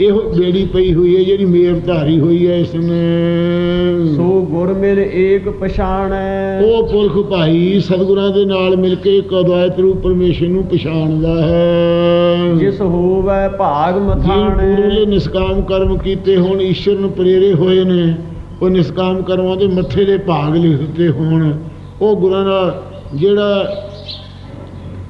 ਇਹੋ ਬੇੜੀ ਪਈ ਹੋਈ ਹੈ ਜਿਹੜੀ ਮੇਰ ਧਾਰੀ ਹੋਈ ਹੈ ਇਸ ਨੇ ਸੋ ਗੁਰ ਮਿਲ ਏਕ ਪਛਾਣੈ। ਉਹ ਪੁਰਖ ਭਾਈ ਸਤਿਗੁਰਾਂ ਦੇ ਨਾਲ ਮਿਲ ਕੇ ਇੱਕ ਅਦਵੈਤ ਰੂਪ ਪਰਮੇਸ਼ਰ ਨੂੰ ਪਛਾਣਦਾ ਹੈ। ਜਿਸ ਹੋਵੈ ਭਾਗ ਮਥਾਣੈ। ਪੂਰੇ ਨਿਸਕਾਮ ਕਰਮ ਕੀਤੇ ਹੋਣ ਈਸ਼ਰ ਨੂੰ ਪ੍ਰੇਰੇ ਹੋਏ ਨੇ ਉਹ ਨਿਸਕਾਮ ਕਰਮਾਂ ਦੇ ਮੱਥੇ ਦੇ ਭਾਗ ਲਿਖਦੇ ਹੋਣ। ਉਹ ਗੁਰਾਂ ਦਾ ਜਿਹੜਾ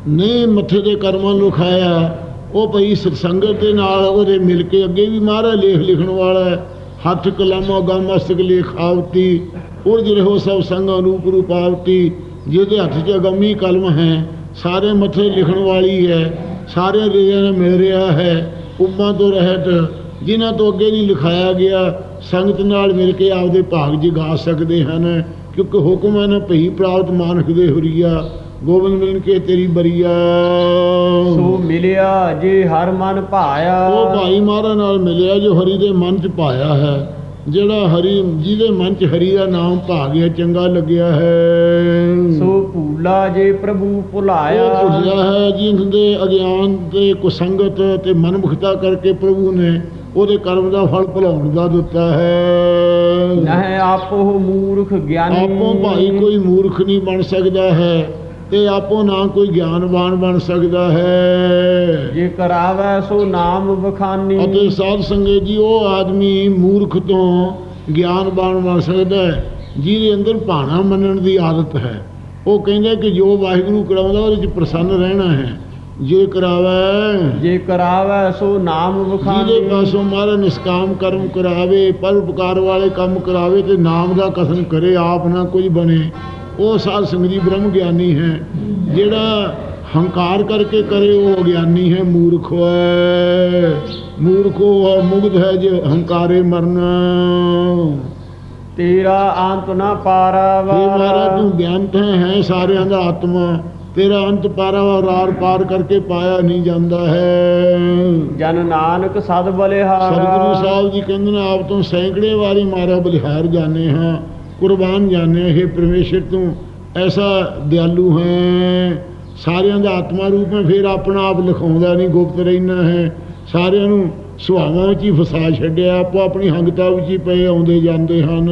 ਨਹੀਂ ਮੱਥੇ ਦੇ ਕਰਮਾਂ ਨੂੰ ਲਿਖਾਇਆ ਉਹ ਭਈ ਸਤਸੰਗਤ ਦੇ ਨਾਲ ਉਹਦੇ ਮਿਲ ਕੇ ਅੱਗੇ ਵੀ ਮਹਾਰਾਜ ਲੇਖ ਲਿਖਣ ਵਾਲਾ ਹੈ। ਹੱਥ, ਕਲਮੋ ਗਮ ਮਸਤਕ ਉਹ ਜਿਹੜੇ ਰਹੋ ਸਭ ਸੰਗ ਅਨੂਪ ਰੂਪ, ਰੂਪਾਵਤੀ। ਜਿਹਦੇ ਹੱਥ 'ਚ ਅਗੰਮੀ ਕਲਮ ਹੈ, ਸਾਰੇ ਮੱਥੇ ਲਿਖਣ ਵਾਲੀ ਹੈ ਸਾਰੇ ਰਿਆਂ ਨੇ ਮਿਲ ਰਿਹਾ ਹੈ। ਉਮਾ ਤੋਂ ਰਹਿਤ, ਜਿਨ੍ਹਾਂ ਤੋਂ ਅੱਗੇ ਨਹੀਂ ਲਿਖਾਇਆ ਗਿਆ, ਸੰਗਤ ਨਾਲ ਮਿਲ ਕੇ ਆਪਦੇ ਭਾਗ ਜਗਾ ਸਕਦੇ ਹਨ। ਕਿਉਂਕਿ ਹੁਕਮ ਹੈ ਨਾ ਭਈ ਪ੍ਰਾਪਤ ਮਾਨਕ ਦੇ ਹੁਰੀਆ। ਗੋਬਿੰਦ ਮਿਲਨ ਕੇ ਤੇਰੀ ਬਰੀਆ ਸੋ ਮਿਲਿਆ ਜੇ ਹਰ ਮਨ ਭਾਇਆ। ਉਹ ਭਾਈ ਮਹਾਰਾਜ ਨਾਲ ਮਿਲਿਆ ਜੋ ਹਰੀ ਦੇ ਮਨ ਚ ਪਾਇਆ ਹੈ। ਜਿਹੜਾ ਹਰੀ ਜਿਹਦੇ ਮਨ ਚ ਹਰੀ ਦਾ ਨਾਮ ਭਾ ਗਿਆ ਚੰਗਾ ਲੱਗਿਆ ਹੈ। ਸੋ ਭੂਲਾ ਜੇ ਪ੍ਰਭੂ ਭੁਲਾਇਆ। ਉਹ ਭੁੱਲਿਆ ਹੈ ਜਿਸ ਦੇ ਅਗਿਆਨ ਤੇ ਕੁਸੰਗਤ ਤੇ ਮਨਮੁਖਤਾ ਕਰਕੇ ਪ੍ਰਭੂ ਨੇ ਉਹਦੇ ਕਰਮ ਦਾ ਫਲ ਭੁਲਾਉਣ ਦਾ ਦਿੱਤਾ ਹੈ। ਨਹਿ ਆਪੋ ਮੂਰਖ ਗਿਆਨੀ। ਆਪੋਂ ਭਾਈ ਕੋਈ ਮੂਰਖ ਨਹੀਂ ਬਣ ਸਕਦਾ ਹੈ। ਤੇ ਆਪੋਂ ਨਾ ਕੋਈ ਗਿਆਨਵਾਨ ਬਣ ਸਕਦਾ ਹੈ। ਜੇ ਕਰਾਵੈ ਸੋ ਨਾਮ ਬਖਾਨੀ ਅਤੇ ਸਾਧ ਸੰਗਤ ਜੀ ਉਹ ਆਦਮੀ ਮੂਰਖ ਤੋਂ ਗਿਆਨਵਾਨ ਬਣ ਸਕਦਾ ਹੈ ਜਿਹਦੇ ਅੰਦਰ ਭਾਣਾ ਮੰਨਣ ਦੀ ਆਦਤ ਹੈ। ਉਹ ਕਹਿੰਦਾ ਕਿ ਜੋ ਵਾਹਿਗੁਰੂ ਕਰਾਉਂਦਾ ਉਹਦੇ 'ਚ ਪ੍ਰਸੰਨ ਰਹਿਣਾ ਹੈ। ਜੇ ਕਰਾਵੇ ਜੇ ਕਰਾਵੈ ਸੋ ਨਾਮ ਜਿਹਦੇ ਬਖਾਨੀ ਪਾਸੋਂ ਮਾਰਾ ਨਿਸਕਾਮ ਕਰਮ ਕਰਾਵੇ ਪਰਉਪਕਾਰ ਵਾਲੇ ਕੰਮ ਕਰਾਵੇ ਤੇ ਨਾਮ ਦਾ ਕਥਨ ਕਰੇ ਆਪ ਨਾ ਕੁਝ ਬਣੇ। ਉਹ ਸਾਧ ਸੰਗਤ ਜੀ ਬ੍ਰਹਮ ਗਿਆਨੀ ਹੈ। ਜਿਹੜਾ ਹੰਕਾਰ ਕਰਕੇ ਕਰੇ ਉਹ ਗਿਆਨੀ ਹੈ ਮੂਰਖ ਹੈ ਮੂਰਖੋ ਹੈ ਮੁਗਧ ਹੈ ਜੇ ਹੰਕਾਰੇ ਮਰਨਾ। ਤੇਰਾ ਅੰਤ ਨਾ ਇਹ ਪਾਰਾਵਾ ਮਹਾਰਾਜ ਤੂੰ ਗਿਆਨਤ ਹੈ ਸਾਰਿਆਂ ਦਾ ਆਤਮਾ। ਤੇਰਾ ਅੰਤ ਪਾਰਾਵਾ ਰਾਰ ਪਾਰ ਕਰਕੇ ਪਾਇਆ ਨਹੀਂ ਜਾਂਦਾ ਹੈ। ਜਨ ਨਾਨਕ ਸਦ ਬਲਿਹਾਰ। ਸਤਿਗੁਰੂ ਸਾਹਿਬ ਜੀ ਕਹਿੰਦੇ ਨੇ ਆਪ ਤੋਂ ਸੈਂਕੜੇ ਵਾਰੀ ਮਾਰਾ ਬਲਿਹਾਰ ਜਾਣੇ ਹਾਂ। ਕੁਰਬਾਨ ਜਾਣੇ ਹੈ ਪਰਮੇਸ਼ਰ ਤੋਂ। ਐਸਾ ਦਿਆਲੂ ਹੈ। ਸਾਰਿਆਂ ਦਾ ਆਤਮਾ ਰੂਪ ਹੈ, ਫਿਰ ਆਪਣਾ ਆਪ ਲਿਖਾਉਂਦਾ ਨਹੀਂ, ਗੁਪਤ ਰਹਿਣਾ ਹੈ। ਸਾਰਿਆਂ ਨੂੰ ਸੁਹਾਵਾਂ ਵਿੱਚ ਹੀ ਫਸਾ ਛੱਡਿਆ, ਆਪੋ ਆਪਣੀ ਹੰਗਤਾ ਵਿੱਚ ਹੀ ਪਏ ਆਉਂਦੇ ਜਾਂਦੇ ਹਨ।